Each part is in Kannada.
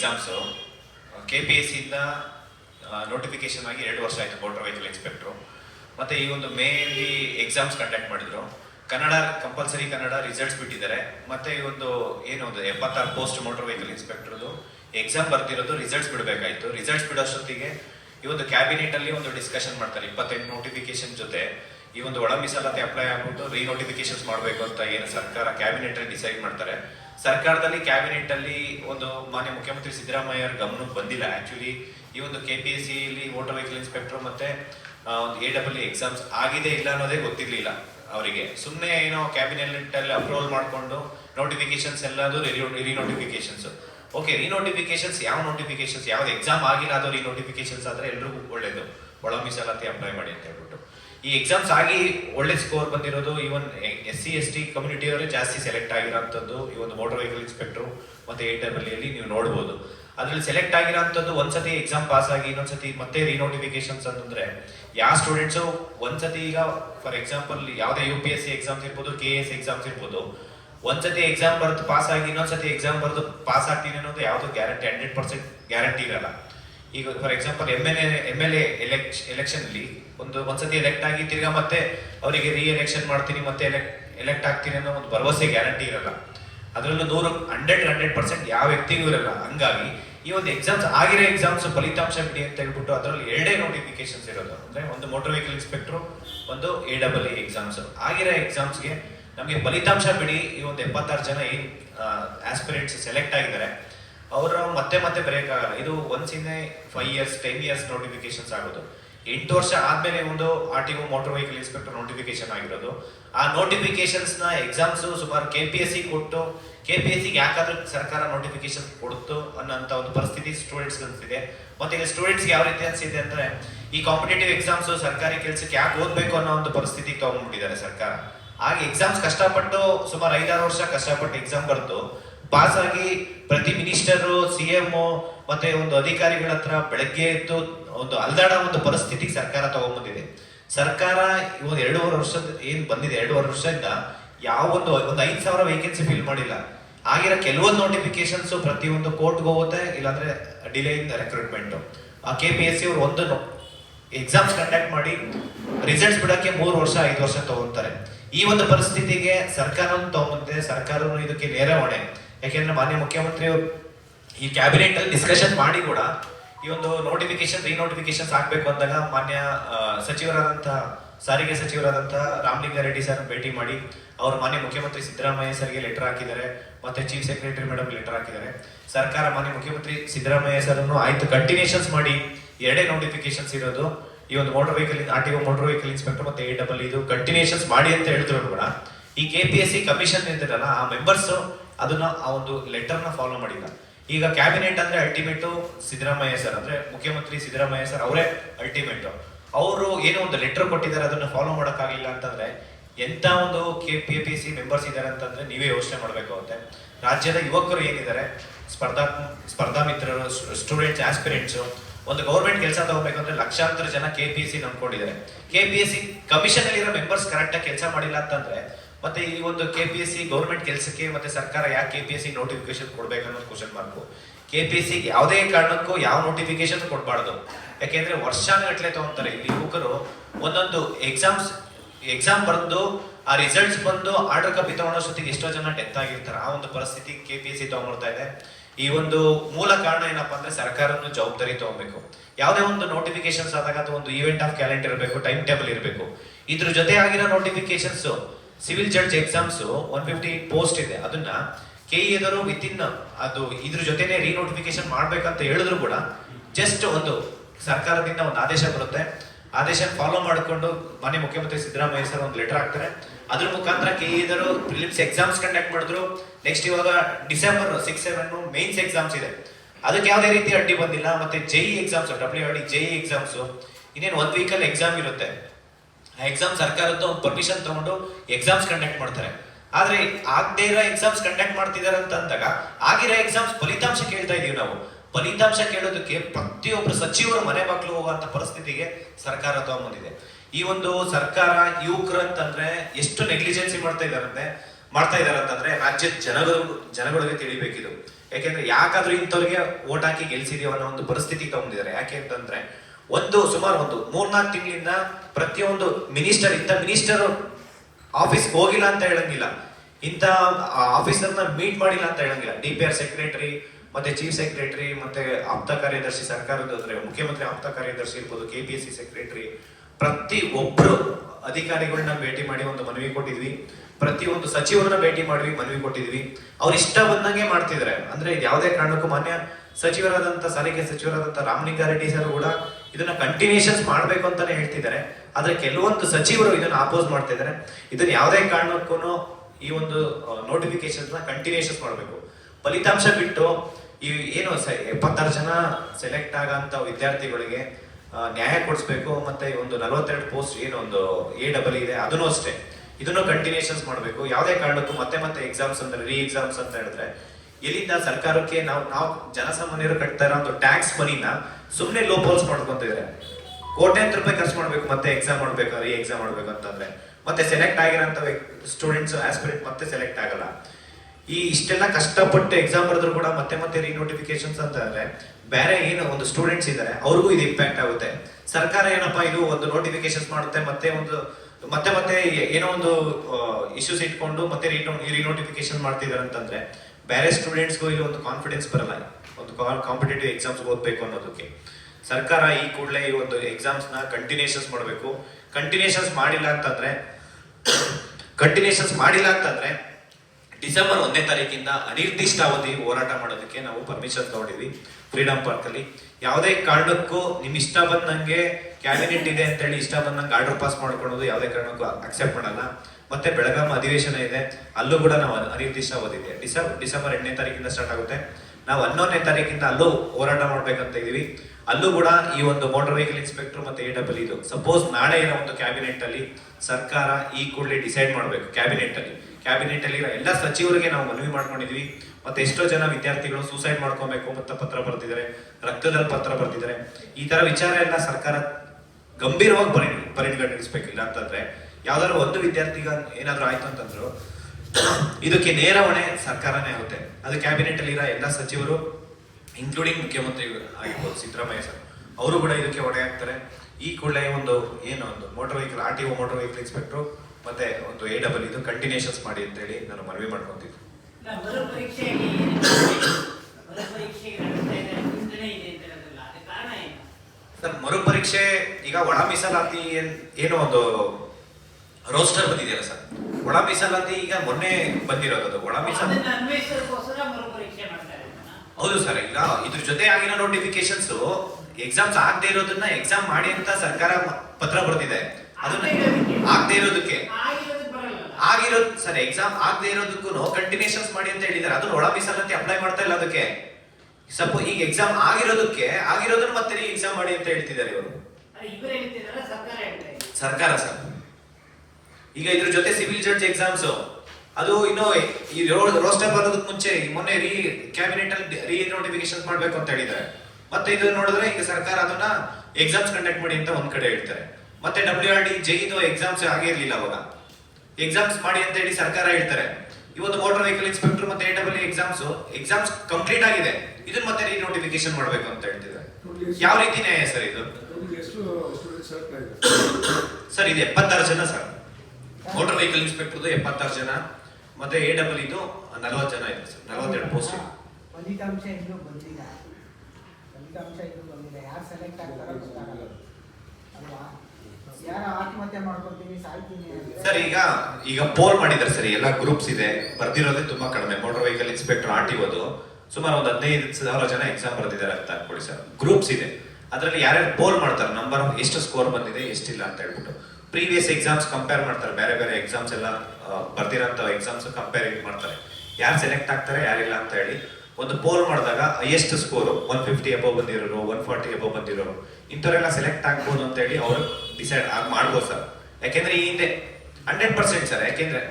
ಎಕ್ಸಾಮ್ಸು ಕೆ ಪಿ ಎಸ್ ಸಿಯಿಂದ ನೋಟಿಫಿಕೇಶನ್ ಆಗಿ ಎರಡು ವರ್ಷ ಆಯಿತು ಮೋಟರ್ ವೆಹಿಕಲ್ ಇನ್ಸ್ಪೆಕ್ಟ್ರು ಮತ್ತು ಈ ಒಂದು ಮೇಲಿ ಎಕ್ಸಾಮ್ಸ್ ಕಂಡಕ್ಟ್ ಮಾಡಿದ್ರು. ಕನ್ನಡ ಕಂಪಲ್ಸರಿ ಕನ್ನಡ ರಿಸಲ್ಟ್ಸ್ ಬಿಟ್ಟಿದ್ದಾರೆ. ಮತ್ತು ಈ ಒಂದು ಏನು ಒಂದು ಎಪ್ಪತ್ತಾರು ಪೋಸ್ಟ್ ಮೋಟರ್ ವೆಹಿಕಲ್ ಇನ್ಸ್ಪೆಕ್ಟರ್ದು ಎಕ್ಸಾಮ್ ಬರ್ತಿರೋದು ರಿಸಲ್ಟ್ಸ್ ಬಿಡಬೇಕಾಯಿತು. ರಿಸಲ್ಟ್ಸ್ ಬಿಡೋಷ್ಟೊತ್ತಿಗೆ ಈ ಒಂದು ಕ್ಯಾಬಿನೆಟ್ ಅಲ್ಲಿ ಒಂದು ಡಿಸ್ಕಷನ್ ಮಾಡ್ತಾರೆ. ಇಪ್ಪತ್ತೆಂಟು ನೋಟಿಫಿಕೇಶನ್ ಜೊತೆ ಈ ಒಂದು ಒಳ ಮೀಸಲಾತಿ ಅಪ್ಲೈ ಆಗ್ಬಿಟ್ಟು ರೀ ನೋಟಿಫಿಕೇಶನ್ಸ್ ಮಾಡಬೇಕು ಅಂತ ಏನು ಸರ್ಕಾರ ಕ್ಯಾಬಿನೆಟಲ್ಲಿ ಡಿಸೈಡ್ ಮಾಡ್ತಾರೆ. ಸರ್ಕಾರದಲ್ಲಿ ಕ್ಯಾಬಿನೆಟ್ ಅಲ್ಲಿ ಒಂದು ಮಾನ್ಯ ಮುಖ್ಯಮಂತ್ರಿ ಸಿದ್ದರಾಮಯ್ಯ ಅವರ ಗಮನಕ್ಕೆ ಬಂದಿಲ್ಲ. ಆಕ್ಚುಲಿ ಈ ಒಂದು K P S C motor vehicle inspector ಮತ್ತೆ ಒಂದು ಎ ಡಬಲ್ ಎಕ್ಸಾಮ್ಸ್ ಆಗಿದೆ ಇಲ್ಲ ಅನ್ನೋದೇ ಗೊತ್ತಿರಲಿಲ್ಲ ಅವರಿಗೆ. ಸುಮ್ಮನೆ ಏನೋ ಕ್ಯಾಬಿನೆಟ್ ಅಲ್ಲಿ ಅಪ್ರೂವಲ್ ಮಾಡಿಕೊಂಡು ನೋಟಿಫಿಕೇಶನ್ಸ್ ಎಲ್ಲದು ರಿ ನೋಟಿಫಿಕೇಶನ್ಸ್ ಓಕೆ ರಿನೋಟಿಫಿಕೇಶನ್ಸ್ ಯಾವ ನೋಟಿಫಿಕೇಶನ್ಸ್ ಯಾವ್ದು ಎಕ್ಸಾಮ್ ಆಗಿಲ್ಲ, ಅದು ರಿನೋಟಿಫಿಕೇಶನ್ಸ್ ಆದ್ರೆ ಎಲ್ಲರಿಗೂ ಒಳ್ಳೇದು. ಒಳ ಮೀಸಲಾತಿ ಅಪ್ಲೈ ಮಾಡಿ ಅಂತ ಹೇಳ್ಬಿಟ್ಟು. ಈ ಎಕ್ಸಾಮ್ಸ್ ಆಗಿ ಒಳ್ಳೆ ಸ್ಕೋರ್ ಬಂದಿರೋದು even S C S T ಕಮ್ಯುನಿಟಿಯವರೇ ಜಾಸ್ತಿ ಸೆಲೆಕ್ಟ್ ಆಗಿರೋಂಥದ್ದು, ಈ ಒಂದು ಮೋಟರ್ ವೆಹಿಕಲ್ ಇನ್ಸ್ಪೆಕ್ಟರ್ ಮತ್ತೆ ಎ ಡಬ್ಲ್ಯೂಲಿ ನೀವು ನೋಡ್ಬೋದು. ಅದರಲ್ಲಿ ಸೆಲೆಕ್ಟ್ ಆಗಿರೋಂಥದ್ದು ಒಂದ್ಸತಿ ಎಕ್ಸಾಮ್ ಪಾಸ್ ಆಗಿ ಇನ್ನೊಂದ್ಸತಿ ಮತ್ತೆ ರಿನೋಟಿಫಿಕೇಶನ್ಸ್ ಅಂತಂದ್ರೆ, ಯಾವ ಸ್ಟೂಡೆಂಟ್ಸು ಒಂದ್ಸತಿ ಈಗ ಫಾರ್ ಎಕ್ಸಾಂಪಲ್ ಯಾವುದೇ U P S C exams ಇರ್ಬೋದು ಕೆ ಎಸ್ ಎಕ್ಸಾಮ್ಸ್ ಇರ್ಬೋದು, ಒಂದ್ಸತಿ ಎಕ್ಸಾಮ್ ಬರೆದು ಪಾಸ್ ಆಗಿ ಇನ್ನೊಂದ್ಸತಿ ಎಕ್ಸಾಮ್ ಬರೆದು ಪಾಸ್ ಆಗ್ತೀನಿ ಅನ್ನೋದು ಯಾವುದು ಗ್ಯಾರಂಟಿ ಹಂಡ್ರೆಡ್ ಪರ್ಸೆಂಟ್ ಗ್ಯಾರಂಟಿ ಇರಲ್ಲ. ಈಗ for example M L A M L A election ಅಲ್ಲಿ ಒಂದು, ಒಂದ್ಸತಿ ಎಲೆಕ್ಟ್ ಆಗಿ ತಿರ್ಗಾ ಮತ್ತೆ ಅವರಿಗೆ ರೀ ಎಲೆಕ್ಷನ್ ಮಾಡ್ತೀನಿ, ಮತ್ತೆ ಎಲೆಕ್ಟ್ ಆಗ್ತೀನಿ ಅನ್ನೋ ಒಂದು ಭರವಸೆ ಗ್ಯಾರಂಟಿ ಇರಲ್ಲ. ಅದರಲ್ಲೂ ನೂರು ಹಂಡ್ರೆಡ್ ಹಂಡ್ರೆಡ್ ಪರ್ಸೆಂಟ್ ಯಾವ ವ್ಯಕ್ತಿಗೂ ಇರಲ್ಲ. ಹಂಗಾಗಿ ಈ ಒಂದು ಎಕ್ಸಾಮ್ಸ್ ಆಗಿರೋ ಎಕ್ಸಾಮ್ಸ್ ಫಲಿತಾಂಶ ಬಿಡಿ ಅಂತ ಹೇಳ್ಬಿಟ್ಟು ಅದರಲ್ಲಿ ಎರಡೇ ನೋಟಿಫಿಕೇಶನ್ಸ್ ಇರೋದು. ಅಂದ್ರೆ ಒಂದು ಮೋಟರ್ ವೆಹಿಕಲ್ ಇನ್ಸ್ಪೆಕ್ಟರ್ ಒಂದು ಎ ಡಬಲ್ ಇ ಎಕ್ಸಾಮ್ಸ್ ಆಗಿರೋ ಎಕ್ಸಾಮ್ಸ್ಗೆ ನಮಗೆ ಫಲಿತಾಂಶ ಬಿಡಿ ಈ ಒಂದು ಎಪ್ಪತ್ತಾರು ಜನ ಏನು ಆಸ್ಪಿರೆಂಟ್ಸ್ ಸೆಲೆಕ್ಟ್ ಆಗಿದ್ದಾರೆ. ಅವರು ಮತ್ತೆ ಮತ್ತೆ ಬ್ರೇಕ್ ಆಗಲ್ಲ ಇದು once in five years ten years notifications ಆಗೋದು. ಎಂಟು ವರ್ಷ ಆದ್ಮೇಲೆ ಒಂದು R T O motor vehicle inspector notification ಆಗಿರೋದು. ಆ ನೋಟಿಫಿಕೇಶನ್ಸ್ನ ಎಕ್ಸಾಮ್ಸ್ ಸುಮಾರು ಕೆ ಪಿ ಎಸ್ ಸಿ ಕೊಟ್ಟು ಕೆ ಪಿ ಎಸ್ ಸಿ ಯಾಕಾದ್ರೂ ಸರ್ಕಾರ ನೋಟಿಫಿಕೇಶನ್ ಕೊಡ್ತು ಅನ್ನೋಂಥ ಒಂದು ಪರಿಸ್ಥಿತಿ ಸ್ಟೂಡೆಂಟ್ಸ್ ಅನ್ಸಿದೆ ಮತ್ತೆ ಈಗ ಸ್ಟೂಡೆಂಟ್ಸ್ ಯಾವ ರೀತಿ ಅನ್ಸಿದೆ ಅಂದ್ರೆ, ಈ ಕಾಂಪಿಟೇಟಿವ್ ಎಕ್ಸಾಮ್ಸ್ ಸರ್ಕಾರಿ ಕೆಲಸಕ್ಕೆ ಯಾಕೆ ಓದಬೇಕು ಅನ್ನೋ ಒಂದು ಪರಿಸ್ಥಿತಿ ತಗೊಂಡ್ಬಿಟ್ಟಿದ್ದಾರೆ ಸರ್ಕಾರ. ಹಾಗೆ ಎಕ್ಸಾಮ್ಸ್ ಕಷ್ಟಪಟ್ಟು ಸುಮಾರು ಐದಾರು ವರ್ಷ ಕಷ್ಟಪಟ್ಟು ಎಕ್ಸಾಮ್ ಬರೆದು ಪಾಸ್ ಆಗಿ ಪ್ರತಿ ಮಿನಿಸ್ಟರು, ಸಿ ಎಂ ಮತ್ತೆ ಒಂದು ಅಧಿಕಾರಿಗಳ ಹತ್ರ ಬೆಳಗ್ಗೆ ಎದ್ದು ಒಂದು ಅಲ್ದಾಡ ಒಂದು ಪರಿಸ್ಥಿತಿಗೆ ಸರ್ಕಾರ ತಗೊಂಡ್ಬಂದಿದೆ ಸರ್ಕಾರ ಇವತ್ತು ಎರಡೂವರೆ ವರ್ಷದ ಏನ್ ಬಂದಿದೆ, ಎರಡೂವರೆ ವರ್ಷದಿಂದ ಯಾವ ಒಂದು ಒಂದು ಐದು ಸಾವಿರ ವೇಕೆನ್ಸಿ ಫಿಲ್ ಮಾಡಿಲ್ಲ. ಆಗಿರೋ ಕೆಲವೊಂದು ನೋಟಿಫಿಕೇಶನ್ಸ್ ಪ್ರತಿಯೊಂದು ಕೋರ್ಟ್ಗೆ ಹೋಗುತ್ತೆ, ಇಲ್ಲಾಂದ್ರೆ ಡಿಲೇ ಇನ್ ರೆಕ್ರೂಟ್ಮೆಂಟ್ ಆ ಕೆ ಪಿ ಎಸ್ ಸಿ ಅವರು ಒಂದು ಎಕ್ಸಾಮ್ಸ್ ಕಂಡಕ್ಟ್ ಮಾಡಿ ರಿಸಲ್ಟ್ಸ್ ಬಿಡಕ್ಕೆ ಮೂರು ವರ್ಷ, ಐದು ವರ್ಷ ತಗೊಂತಾರೆ. ಈ ಒಂದು ಪರಿಸ್ಥಿತಿಗೆ ಸರ್ಕಾರವನ್ನು ತಗೊಂಬಂದಿದೆ ಸರ್ಕಾರವನ್ನು ಇದಕ್ಕೆ ನೇರ ಹೊಣೆ ಯಾಕೆಂದ್ರೆ ಮಾನ್ಯ ಮುಖ್ಯಮಂತ್ರಿ ಅವರು ಈ ಕ್ಯಾಬಿನೆಟ್ ಅಲ್ಲಿ ಡಿಸ್ಕಷನ್ ಮಾಡಿ ಕೂಡ ಈ ಒಂದು ನೋಟಿಫಿಕೇಶನ್ ರಿನೋಟಿಫಿಕೇಶನ್ಸ್ ಹಾಕಬೇಕು ಅಂದಾಗ ಮಾನ್ಯ ಸಚಿವರಾದಂತಹ ಸಾರಿಗೆ ಸಚಿವರಾದಂತಹ ರಾಮಲಿಂಗಾರೆಡ್ಡಿ ಸರ್ ಭೇಟಿ ಮಾಡಿ ಅವರು ಮಾನ್ಯ ಮುಖ್ಯಮಂತ್ರಿ ಸಿದ್ದರಾಮಯ್ಯ ಸರ್ಗೆ ಲೆಟರ್ ಹಾಕಿದ್ದಾರೆ, ಮತ್ತೆ ಚೀಫ್ ಸೆಕ್ರೆಟರಿ ಮೇಡಮ್ ಲೆಟರ್ ಹಾಕಿದ್ದಾರೆ. ಸರ್ಕಾರ ಮಾನ್ಯ ಮುಖ್ಯಮಂತ್ರಿ ಸಿದ್ದರಾಮಯ್ಯ ಸರ್ ಆಯ್ತು ಕಂಟಿನ್ಯೂಷನ್ಸ್ ಮಾಡಿ ಎರಡೇ ನೋಟಿಫಿಕೇಶನ್ಸ್ ಇರೋದು. ಈ ಒಂದು motor vehicle R T O motor vehicle inspector ಮತ್ತೆ ಎ ಡಬಲ್ ಇದು ಕಂಟಿನ್ಯೂಷನ್ಸ್ ಮಾಡಿ ಅಂತ ಹೇಳಿದ್ರು ಕೂಡ. ಈ K P S C commission ಇರ್ತಾರಲ್ಲ ಆ ಮೆಂಬರ್ಸ್ ಅದನ್ನ ಆ ಒಂದು ಲೆಟರ್ನ ಫಾಲೋ ಮಾಡಿಲ್ಲ. ಈಗ ಕ್ಯಾಬಿನೆಟ್ ಅಂದ್ರೆ ಅಲ್ಟಿಮೇಟ್ ಸಿದ್ದರಾಮಯ್ಯ ಸರ್ ಅಂದ್ರೆ ಮುಖ್ಯಮಂತ್ರಿ ಸಿದ್ದರಾಮಯ್ಯ ಸರ್ ಅವರೇ ಅಲ್ಟಿಮೇಟ್ ಅವರು ಏನೋ ಒಂದು ಲೆಟರ್ ಕೊಟ್ಟಿದ್ದಾರೆ, ಅದನ್ನ ಫಾಲೋ ಮಾಡೋಕ್ಕಾಗಿಲ್ಲ ಅಂತಂದ್ರೆ ಎಂತ ಒಂದು K P P C members ಇದ್ದಾರೆ ಅಂತಂದ್ರೆ ನೀವೇ ಯೋಚನೆ ಮಾಡಬೇಕಾಗುತ್ತೆ ರಾಜ್ಯದ ಯುವಕರು ಏನಿದ್ದಾರೆ, ಸ್ಪರ್ಧಾ ಸ್ಪರ್ಧಾ ಮಿತ್ರರು ಸ್ಟೂಡೆಂಟ್ಸ್ ಆಸ್ಪಿರೆಂಟ್ಸ್ ಒಂದು ಗೌರ್ಮೆಂಟ್ ಕೆಲಸ ತಗೋಬೇಕಂದ್ರೆ ಲಕ್ಷಾಂತರ ಜನ K P S C ನಂಬ್ಕೊಂಡಿದ್ದಾರೆ K P S C commission ಅಲ್ಲಿರೋ ಮೆಂಬರ್ಸ್ ಕರೆಕ್ಟ್ ಆಗಿ ಕೆಲಸ ಮಾಡಿಲ್ಲ ಅಂತಂದ್ರೆ ಮತ್ತೆ ಈ ಒಂದು K P S C government ಕೆಲಸಕ್ಕೆ ಮತ್ತೆ ಸರ್ಕಾರ ಯಾಕೆ K P S C notification ಕೊಡ್ಬೇಕು ಅನ್ನೋದು question mark K P S ಸಿಗೆ ಯಾವುದೇ ಕಾರಣಕ್ಕೂ ಯಾವ ನೋಟಿಫಿಕೇಶನ್ ಕೊಡಬಾರ್ದು. ಯಾಕೆಂದ್ರೆ ವರ್ಷಾನುಗಟ್ಲೆ ತಗೊಂತಾರೆ. ಇಲ್ಲಿ ಯುವಕರು ಒಂದೊಂದು ಎಕ್ಸಾಮ್ಸ್ ಎಕ್ಸಾಮ್ ಬರೆದು ಆ ರಿಸಲ್ಟ್ಸ್ ಬಂದು ಆರ್ಡರ್ ಕಾಪಿ ಸುತ್ತಿಗೆ ಎಷ್ಟೋ ಜನ ಡೆತ್ ಆಗಿರ್ತಾರೆ. ಆ ಒಂದು ಪರಿಸ್ಥಿತಿ ಕೆ ಪಿ ಎಸ್ ಸಿ ತಗೊಂಡ್ಬಿಡ್ತಾ ಇದೆ. ಈ ಒಂದು ಮೂಲ ಕಾರಣ ಏನಪ್ಪಾ ಅಂದ್ರೆ ಸರ್ಕಾರನು ಜವಾಬ್ದಾರಿ ತಗೋಬೇಕು. ಯಾವುದೇ ಒಂದು ನೋಟಿಫಿಕೇಶನ್ಸ್ ಆದಾಗ ಅದು ಒಂದು ಈವೆಂಟ್ ಆಫ್ ಕ್ಯಾಲೆಂಡರ್ ಇರಬೇಕು ಟೈಮ್ ಟೇಬಲ್ ಇರಬೇಕು. ಇದ್ರ ಜೊತೆ ಆಗಿರೋ notifications civil judge exams one fifty post ಇದೆ. ಅದನ್ನ ಕೆ ಎದರು ವಿತ್ ಇನ್ ಅದು ಇದ್ರ ಜೊತೆನೆ ರೀನೋಟಿಫಿಕೇಶನ್ ಮಾಡ್ಬೇಕಂತ ಹೇಳಿದ್ರು ಕೂಡ ಜಸ್ಟ್ ಒಂದು ಸರ್ಕಾರದಿಂದ ಒಂದು ಆದೇಶ ಬರುತ್ತೆ. ಆದೇಶ ಫಾಲೋ ಮಾಡಿಕೊಂಡು ಮನೆ ಮುಖ್ಯಮಂತ್ರಿ ಸಿದ್ದರಾಮಯ್ಯ ಸರ್ ಒಂದು ಲೆಟರ್ ಹಾಕ್ತಾರೆ. ಅದ್ರ ಮುಖಾಂತರ ಕೆ ಇದರು ಪ್ರಿಲಿಮ್ಸ್ ಎಕ್ಸಾಮ್ಸ್ ಕಂಡಕ್ಟ್ ಮಾಡಿದ್ರು. ನೆಕ್ಸ್ಟ್ ಇವಾಗ December six seven mains exams ಇದೆ. ಅದಕ್ಕೆ ಯಾವುದೇ ರೀತಿ ಅಡ್ಡಿ ಬಂದಿಲ್ಲ. ಮತ್ತೆ JE exams W R D JE exams ಇನ್ನೇನು ಒಂದ್ ವೀಕಲ್ಲಿ ಎಕ್ಸಾಮ್ ಇರುತ್ತೆ. ಎಕ್ಸಾಮ್ ಸರ್ಕಾರದ್ದು ಒಂದು ಪರ್ಮಿಷನ್ ತಗೊಂಡು ಎಕ್ಸಾಮ್ಸ್ ಕಂಡಕ್ಟ್ ಮಾಡ್ತಾರೆ. ಆದ್ರೆ ಆಗದೇ ಇರೋ ಎಕ್ಸಾಮ್ಸ್ ಕಂಡಕ್ಟ್ ಮಾಡ್ತಿದ್ದಾರೆ ಅಂತ ಅಂದಾಗ ಆಗಿರೋ ಎಕ್ಸಾಮ್ಸ್ ಫಲಿತಾಂಶ ಕೇಳ್ತಾ ಇದೀವಿ ನಾವು. ಫಲಿತಾಂಶ ಕೇಳೋದಕ್ಕೆ ಪ್ರತಿಯೊಬ್ಬರು ಸಚಿವರು ಮನೆ ಬಾಗ್ಲು ಹೋಗುವಂತ ಪರಿಸ್ಥಿತಿಗೆ ಸರ್ಕಾರ ತಗೊಂಬಂದಿದೆ ಈ ಒಂದು ಸರ್ಕಾರ ಯುವಕರು ಅಂತಂದ್ರೆ ಎಷ್ಟು ನೆಗ್ಲಿಜೆನ್ಸಿ ಮಾಡ್ತಾ ಇದಾರಂತೆ ಮಾಡ್ತಾ ಅಂತಂದ್ರೆ ರಾಜ್ಯದ ಜನಗಳು, ಜನಗಳಿಗೆ ತಿಳಿಬೇಕಿದು. ಯಾಕೆಂದ್ರೆ ಯಾಕಾದ್ರೂ ಇಂಥವ್ರಿಗೆ ಓಟ್ ಹಾಕಿ ಗೆಲ್ಸಿದೀವಿ ಅನ್ನೋ ಒಂದು ಪರಿಸ್ಥಿತಿ ತಗೊಂಡಿದ್ದಾರೆ. ಯಾಕೆ ಅಂತಂದ್ರೆ ಒಂದು ಸುಮಾರು ಒಂದು ಮೂರ್ನಾಲ್ಕು ತಿಂಗಳಿಂದ ಪ್ರತಿಯೊಂದು ಮಿನಿಸ್ಟರ್, ಇಂಥ ಮಿನಿಸ್ಟರ್ ಆಫೀಸ್ ಹೋಗಿಲ್ಲ ಅಂತ ಹೇಳಂಗಿಲ್ಲ. ಇಂಥ ಆಫೀಸರ್ನ ಮೀಟ್ ಮಾಡಿಲ್ಲ ಅಂತ ಹೇಳಂಗಿಲ್ಲ. ಡಿ ಪಿ ಆರ್ ಸೆಕ್ರೆಟರಿ, ಮತ್ತೆ ಚೀಫ್ ಸೆಕ್ರೆಟರಿ, ಮತ್ತೆ ಆಪ್ತ ಕಾರ್ಯದರ್ಶಿ ಸರ್ಕಾರದ ಅಂದ್ರೆ ಮುಖ್ಯಮಂತ್ರಿ ಆಪ್ತ ಕಾರ್ಯದರ್ಶಿ ಇರ್ಬೋದು, K P S C secretary, ಪ್ರತಿ ಒಬ್ರು ಅಧಿಕಾರಿಗಳನ್ನ ಭೇಟಿ ಮಾಡಿ ಒಂದು ಮನವಿ ಕೊಟ್ಟಿದ್ವಿ. ಪ್ರತಿಯೊಂದು ಸಚಿವರನ್ನ ಭೇಟಿ ಮಾಡಿ ಮನವಿ ಕೊಟ್ಟಿದ್ವಿ. ಅವ್ರು ಇಷ್ಟ ಬಂದಂಗೆ ಮಾಡ್ತಿದ್ದಾರೆ. ಅಂದ್ರೆ ಯಾವುದೇ ಕಾರಣಕ್ಕೂ ಮಾನ್ಯ ಸಚಿವರಾದಂತ ಸಾರಿಗೆ ಸಚಿವರಾದಂತ ರಾಮಲಿಂಗಾರೆಡ್ಡಿ ಸರ್ ಕೂಡ ಇದನ್ನ ಕಂಟಿನ್ಯೂಷನ್ಸ್ ಮಾಡ್ಬೇಕು ಅಂತಾನೆ ಹೇಳ್ತಿದ್ದಾರೆ. ಆದ್ರೆ ಕೆಲವೊಂದು ಸಚಿವರು ಇದನ್ನ ಅಪೋಸ್ ಮಾಡ್ತಿದ್ದಾರೆ ಇದನ್ನ ಯಾವುದೇ ಕಾರಣಕ್ಕೂ ಈ ಒಂದು ನೋಟಿಫಿಕೇಶನ್ ಕಂಟಿನ್ಯೂಷನ್ಸ್ ಮಾಡಬೇಕು. ಫಲಿತಾಂಶ ಬಿಟ್ಟು ಈ ಏನು ಎಪ್ಪತ್ತಾರು ಜನ ಸೆಲೆಕ್ಟ್ ಆಗಂತ ವಿದ್ಯಾರ್ಥಿಗಳಿಗೆ ನ್ಯಾಯ ಕೊಡಿಸ್ಬೇಕು ಮತ್ತೆ ಒಂದು ನಲವತ್ತೆರಡು ಪೋಸ್ಟ್ ಏನು ಒಂದು ಎ ಡಬಲ್ ಇದೆ, ಅದನ್ನು ಅಷ್ಟೇ. ಇದನ್ನು ಕಂಟಿನ್ಯೂಷನ್ಸ್ ಮಾಡಬೇಕು. ಯಾವುದೇ ಕಾರಣಕ್ಕೂ ಮತ್ತೆ ಮತ್ತೆ ಎಕ್ಸಾಮ್ಸ್ ಅಂದ್ರೆ ರೀ ಎಕ್ಸಾಮ್ಸ್ ಅಂತ ಹೇಳಿದ್ರೆ, ಎಲ್ಲಿಂದ ಸರ್ಕಾರಕ್ಕೆ ನಾವು ನಾವು ಜನಸಾಮಾನ್ಯರು ಕಟ್ತಾ ಇರೋ ಒಂದು ಟ್ಯಾಕ್ಸ್ ಮನಿನ ಸುಮ್ಮನೆ ಲೋ ಪೋಲ್ಸ್ ಮಾಡ್ಕೊಂತಿದ್ದಾರೆ ಕೋಟ್ಯಾಂತರ ರೂಪಾಯಿ ಖರ್ಚು ಮಾಡಬೇಕು, ಮತ್ತೆ ಎಕ್ಸಾಮ್ ಮಾಡ್ಬೇಕು ರೀ ಎಕ್ಸಾಮ್ ಮಾಡಬೇಕು ಅಂತಂದ್ರೆ. ಮತ್ತೆ ಸೆಲೆಕ್ಟ್ ಆಗಿರೋಂಥ ಸ್ಟೂಡೆಂಟ್ಸ್ ಆಸ್ಪಿರೆಂಟ್ ಮತ್ತೆ ಸೆಲೆಕ್ಟ್ ಆಗಲ್ಲ. ಈ ಇಷ್ಟೆಲ್ಲ ಕಷ್ಟಪಟ್ಟು ಎಕ್ಸಾಮ್ ಬರೆದ್ರು ಕೂಡ ಮತ್ತೆ ಮತ್ತೆ ರೀನೋಟಿಫಿಕೇಶನ್ಸ್ ಅಂತ ಅಂದ್ರೆ ಬೇರೆ ಏನು ಒಂದು ಸ್ಟೂಡೆಂಟ್ಸ್ ಇದ್ದಾರೆ ಅವ್ರಿಗೂ ಇದು ಇಂಪ್ಯಾಕ್ಟ್ ಆಗುತ್ತೆ. ಸರ್ಕಾರ ಏನಪ್ಪಾ ಇದು ಒಂದು ನೋಟಿಫಿಕೇಶನ್ಸ್ ಮಾಡುತ್ತೆ, ಮತ್ತೆ ಒಂದು, ಮತ್ತೆ ಮತ್ತೆ ಏನೋ ಒಂದು ಇಶ್ಯೂಸ್ ಇಟ್ಕೊಂಡು ಮತ್ತೆ ರೀನೋಟಿಫಿಕೇಶನ್ ಮಾಡ್ತಿದ್ದಾರೆ ಅಂತಂದ್ರೆ, ಬೇರೆ ಸ್ಟೂಡೆಂಟ್ಸ್ಗೂ ಇಲ್ಲಿ ಒಂದು ಕಾನ್ಫಿಡೆನ್ಸ್ ಬರಲ್ಲ. ಒಂದು ಕಾಂಪಿಟೇಟಿವ್ ಎಕ್ಸಾಮ್ಸ್ ಓದಬೇಕು ಅನ್ನೋದಕ್ಕೆ. ಸರ್ಕಾರ ಈ ಕೂಡಲೇ ಈ ಒಂದು ಎಕ್ಸಾಮ್ಸ್ನ ಕಂಟಿನ್ಯೂಷನ್ಸ್ ಮಾಡಬೇಕು. ಕಂಟಿನ್ಯೂಷನ್ಸ್ ಮಾಡಿಲ್ಲ ಅಂತಂದ್ರೆ ಕಂಟಿನ್ಯೂಷನ್ಸ್ ಮಾಡಿಲ್ಲ ಅಂತಂದ್ರೆ ಡಿಸೆಂಬರ್ ಒಂದನೇ ತಾರೀಕಿಂದ ಅನಿರ್ದಿಷ್ಟ ಅವಧಿ ಹೋರಾಟ ಮಾಡೋದಕ್ಕೆ ನಾವು ಪರ್ಮಿಷನ್ ತಗೊಂಡಿದ್ವಿ ಫ್ರೀಡಮ್ ಪಾರ್ಕ್ ಅಲ್ಲಿ. ಯಾವುದೇ ಕಾರಣಕ್ಕೂ ನಿಮ್ ಇಷ್ಟ ಬಂದಂಗೆ ಕ್ಯಾಬಿನೆಟ್ ಇದೆ ಅಂತ ಹೇಳಿ ಇಷ್ಟ ಬಂದಂಗೆ ಆರ್ಡರ್ ಪಾಸ್ ಮಾಡ್ಕೊಳ್ಳೋದು ಯಾವುದೇ ಕಾರಣಕ್ಕೂ ಅಕ್ಸೆಪ್ಟ್ ಮಾಡಲ್ಲ. ಮತ್ತೆ ಬೆಳಗಾಂ ಅಧಿವೇಶನ ಇದೆ, ಅಲ್ಲೂ ಕೂಡ ನಾವು ಅನಿರ್ದಿಷ್ಟ ಅವಧಿ ಇದೆ. ಡಿಸೆಂಬರ್ ಡಿಸೆಂಬರ್ ಎಂಟನೇ ತಾರೀಕಿಂದ ಸ್ಟಾರ್ಟ್ ಆಗುತ್ತೆ. ನಾವು ಹನ್ನೊಂದನೇ ತಾರೀಕಿಂದ ಅಲ್ಲೂ ಹೋರಾಟ ಮಾಡ್ಬೇಕಂತ ಇದೀವಿ ಅಲ್ಲೂ ಕೂಡ ಈ ಒಂದು ಮೋಟಾರ್ ವೆಹಿಕಲ್ ಇನ್ಸ್ಪೆಕ್ಟರ್ ಮತ್ತೆ ಎ ಡಬಲ್ ಇದು. ಸಪೋಸ್ ನಾಳೆ ಇರೋ ಒಂದು ಕ್ಯಾಬಿನೆಟ್ ಅಲ್ಲಿ ಸರ್ಕಾರ ಈ ಕೂಡಲೇ ಡಿಸೈಡ್ ಮಾಡಬೇಕು ಕ್ಯಾಬಿನೆಟ್ ಅಲ್ಲಿ. ಕ್ಯಾಬಿನೆಟ್ ಅಲ್ಲಿ ಎಲ್ಲ ಸಚಿವರಿಗೆ ನಾವು ಮನವಿ ಮಾಡ್ಕೊಂಡಿದ್ವಿ ಮತ್ತೆ ಎಷ್ಟೋ ಜನ ವಿದ್ಯಾರ್ಥಿಗಳು ಸೂಸೈಡ್ ಮಾಡ್ಕೊಬೇಕು ಮತ್ತೆ ಪತ್ರ ಬರ್ತಿದ್ದಾರೆ ರಕ್ತದಲ್ಲಿ ಪತ್ರ ಬರ್ತಿದ್ದಾರೆ ಈ ತರ ವಿಚಾರ ಎಲ್ಲ ಸರ್ಕಾರ ಗಂಭೀರವಾಗಿ ಪರಿ ಇಲ್ಲ ಅಂತಂದ್ರೆ, ಯಾವ್ದಾದ್ರು ಒಂದು ವಿದ್ಯಾರ್ಥಿಗ ಏನಾದ್ರು ಆಯ್ತು ಅಂತಂದ್ರು ಇದಕ್ಕೆ ನೇರ ಹೊಣೆ ಸರ್ಕಾರನೇ ಆಗುತ್ತೆ. ಅದು ಕ್ಯಾಬಿನೆಟ್ ಅಲ್ಲಿ ಇರೋ ಎಲ್ಲ ಸಚಿವರು ಇನ್ಕ್ಲೂಡಿಂಗ್ ಮುಖ್ಯಮಂತ್ರಿ ಆಗಿರ್ಬೋದು ಸಿದ್ದರಾಮಯ್ಯ ಸರ್ ಅವರು ಕೂಡ ಇದಕ್ಕೆ ಹೊಣೆ ಆಗ್ತಾರೆ ಈ ಕೂಡಲೇ ಒಂದು ಏನು ಒಂದು motor vehicle R T O motor vehicle inspector ಮತ್ತೆ ಒಂದು ಎ ಡಬಲ್ ಇದು ಕಂಟಿನ್ಯೂಷನ್ಸ್ ಮಾಡಿ ಅಂತೇಳಿ ನಾನು ಮನವಿ ಮಾಡ್ಕೊತಿದ್ದೆ. ಅಂತ ಸರ್ ಮರುಪರೀಕ್ಷೆ ಈಗ ಒಳ ಮೀಸಲಾತಿ ಏನೋ ಒಂದು ರೋಸ್ಟರ್ ಬಂದಿದೆಯಲ್ಲ ಸರ್? ಒಳ ಮೀಸಲಾತಿ ಈಗ ಮೊನ್ನೆ ಬಂದಿರೋದು ಒಣ ಒಳ ಮೀಸಲಾತಿ. ಹೌದು ಸರ್ ಈಗ ಇದ್ರ ಜೊತೆ ಆಗಿರೋ ನೋಟಿಫಿಕೇಶನ್ಸ್ ಎಕ್ಸಾಮ್ಸ್ ಆಗದೆ ಇರೋದನ್ನ ಎಕ್ಸಾಮ್ ಮಾಡಿ ಅಂತ ಸರ್ಕಾರ ಪತ್ರ ಬರ್ತಿದೆ ಅದನ್ನ ಆಗದೆ ಇರೋದಕ್ಕೆ. ಆಗಿರೋದು ಸರ್ ಎಕ್ಸಾಮ್ ಆಗದೆ ಇರೋದಕ್ಕೂ ಕಂಟಿನ್ಯೂಷನ್ಸ್ ಮಾಡಿ ಅಂತ ಹೇಳಿದ್ದಾರೆ. ಅದನ್ನ ಒಳ ಮೀಸಲಾತಿ ಅಪ್ಲೈ ಮಾಡ್ತಾ ಇಲ್ಲ ಅದಕ್ಕೆ. ಸಪೋ ಈಗ ಎಕ್ಸಾಮ್ ಆಗಿರೋದಕ್ಕೆ ಆಗಿರೋದನ್ನ ಮತ್ತೆ ಎಕ್ಸಾಮ್ ಮಾಡಿ ಅಂತ ಹೇಳ್ತಿದ್ದಾರೆ ಇವರು. ಸರ್ಕಾರ ಸರ್. ಈಗ ಇದ್ರ ಜೊತೆ ಸಿವಿಲ್ ಜಡ್ಜ್ ಎಕ್ಸಾಮ್ಸ್ ಅದು ಇನ್ನು ಈ ರೋಸ್ಟರ್ ಬರೋದಕ್ಕೆ ಮುಂಚೆ ಮೊನ್ನೆ ರೀ ಕ್ಯಾಬಿನೆಟ್ ಅಲ್ಲಿ ರೀ ನೋಟಿಫಿಕೇಶನ್ ಮಾಡ್ಬೇಕು ಅಂತ ಹೇಳಿದ್ದಾರೆ. ಮತ್ತೆ ಇದು ನೋಡಿದ್ರೆ ಈಗ ಸರ್ಕಾರ ಅದನ್ನ ಎಕ್ಸಾಮ್ಸ್ ಕಂಡಕ್ಟ್ ಮಾಡಿ ಅಂತ ಒಂದ್ ಕಡೆ ಹೇಳ್ತಾರೆ. ಮತ್ತೆ ಡಬ್ಲ್ಯೂ ಆರ್ ಡಿ ಜೈದು ಎಕ್ಸಾಮ್ಸ್ ಇರಲಿಲ್ಲ ಅವಾಗ. ಎಕ್ಸಾಮ್ಸ್ ಮಾಡಿ ಅಂತ ಹೇಳಿ ಸರ್ಕಾರ ಹೇಳ್ತಾರೆ. ಇವತ್ತು ಮೋಟರ್ ವೆಹಿಕಲ್ ಇನ್ಸ್ಪೆಕ್ಟರ್ ಮತ್ತೆ A W exams exams complete ಆಗಿದೆ. ಇದನ್ನ ಮತ್ತೆ ರೀ ನೋಟಿಫಿಕೇಶನ್ ಮಾಡ್ಬೇಕು ಅಂತ ಹೇಳ್ತಿದ್ದಾರೆ. ಯಾವ ರೀತಿ ನ್ಯಾಯ ಸರ್ ಇದು? ಸರ್ ಇದು ಎಪ್ಪತ್ತಾರು ಜನ ಸರ್. ಮೋಟರ್ ವೆಹಿಕಲ್ ಇನ್ಸ್ಪೆಕ್ಟರ್ದು ಎಪ್ಪತ್ತಾರು ಜನ ಮತ್ತೆ ಎ ಡಬಲ್ ಇದು ನಲವತ್ತು ಜನ ಇದೆ ಸರ್ ನಲವತ್ತೆರಡು ಪೋಸ್ಟ್ ಫಲಿತಾಂಶ ಇನ್ನೂ ಬಂದಿಲ್ಲ. ಫಲಿತಾಂಶ ಇನ್ನೂ ಬಂದಿಲ್ಲ. ಯಾರು ಸೆಲೆಕ್ಟ್ ಆಗ್ತಾರೋ ಗೊತ್ತಾಗಲ್ಲ. ಅಲ್ವಾ? ಯಾರು ಆತ್ಮಹತ್ಯೆ ಮಾಡ್ಕೊತೀನಿ ಸಾಯ್ತೀನಿ ಸರ್ ಈಗ ಈಗ ಪೋಲ್ ಮಾಡಿದ್ದಾರೆ ಸರ್ ಎಲ್ಲ ಗ್ರೂಪ್ಸ್ ಇದೆ. ಬರ್ದಿರೋದೇ ತುಂಬಾ ಕಡಿಮೆ. Motor vehicle inspector R T ಸುಮಾರು ಒಂದು ಹದಿನೈದು ಸಾವಿರ ಜನ ಎಕ್ಸಾಮ್ ಬರ್ದಿದ್ದಾರೆ ಅಂತ ಅನ್ಕೊಳ್ಳಿ ಸರ್. ಗ್ರೂಪ್ಸ್ ಇದೆ. ಅದರಲ್ಲಿ ಯಾರ್ಯಾರು ಪೋಲ್ ಮಾಡ್ತಾರೆ ನಂಬರ್ ಎಷ್ಟು ಸ್ಕೋರ್ ಬಂದಿದೆ ಎಷ್ಟಿಲ್ಲ ಅಂತ ಹೇಳ್ಬಿಟ್ಟು. ಪ್ರೀವಿಯಸ್ ಎಕ್ಸಾಮ್ಸ್ ಕಂಪೇರ್ ಮಾಡ್ತಾರೆ. ಬೇರೆ ಬೇರೆ ಎಕ್ಸಾಮ್ಸ್ ಎಲ್ಲ ಬರ್ತಿರೋ ಬರ್ದಿರೋಂಥ ಎಕ್ಸಾಮ್ಸ್ ಕಂಪೇರ್ ಮಾಡ್ತಾರೆ. ಯಾರು ಸೆಲೆಕ್ಟ್ ಆಗ್ತಾರೆ ಯಾರಿಲ್ಲ ಅಂತ ಹೇಳಿ ಒಂದು ಪೋಲ್ ಮಾಡಿದಾಗ highest score one fifty above ಬಂದಿರೋರು one forty above ಬಂದಿರೋರು ಇಂಥವರೆಲ್ಲ ಸೆಲೆಕ್ಟ್ ಆಗ್ಬೋದು ಅಂತ ಹೇಳಿ ಅವರು ಡಿಸೈಡ್ ಆಗಿ ಮಾಡ್ಬೋದು ಸರ್. ಯಾಕೆಂದ್ರೆ ಈ ಹಿಂದೆ ಹಂಡ್ರೆಡ್ ಪರ್ಸೆಂಟ್ ಸರ್ ಯಾಕೆಂದ್ರೆ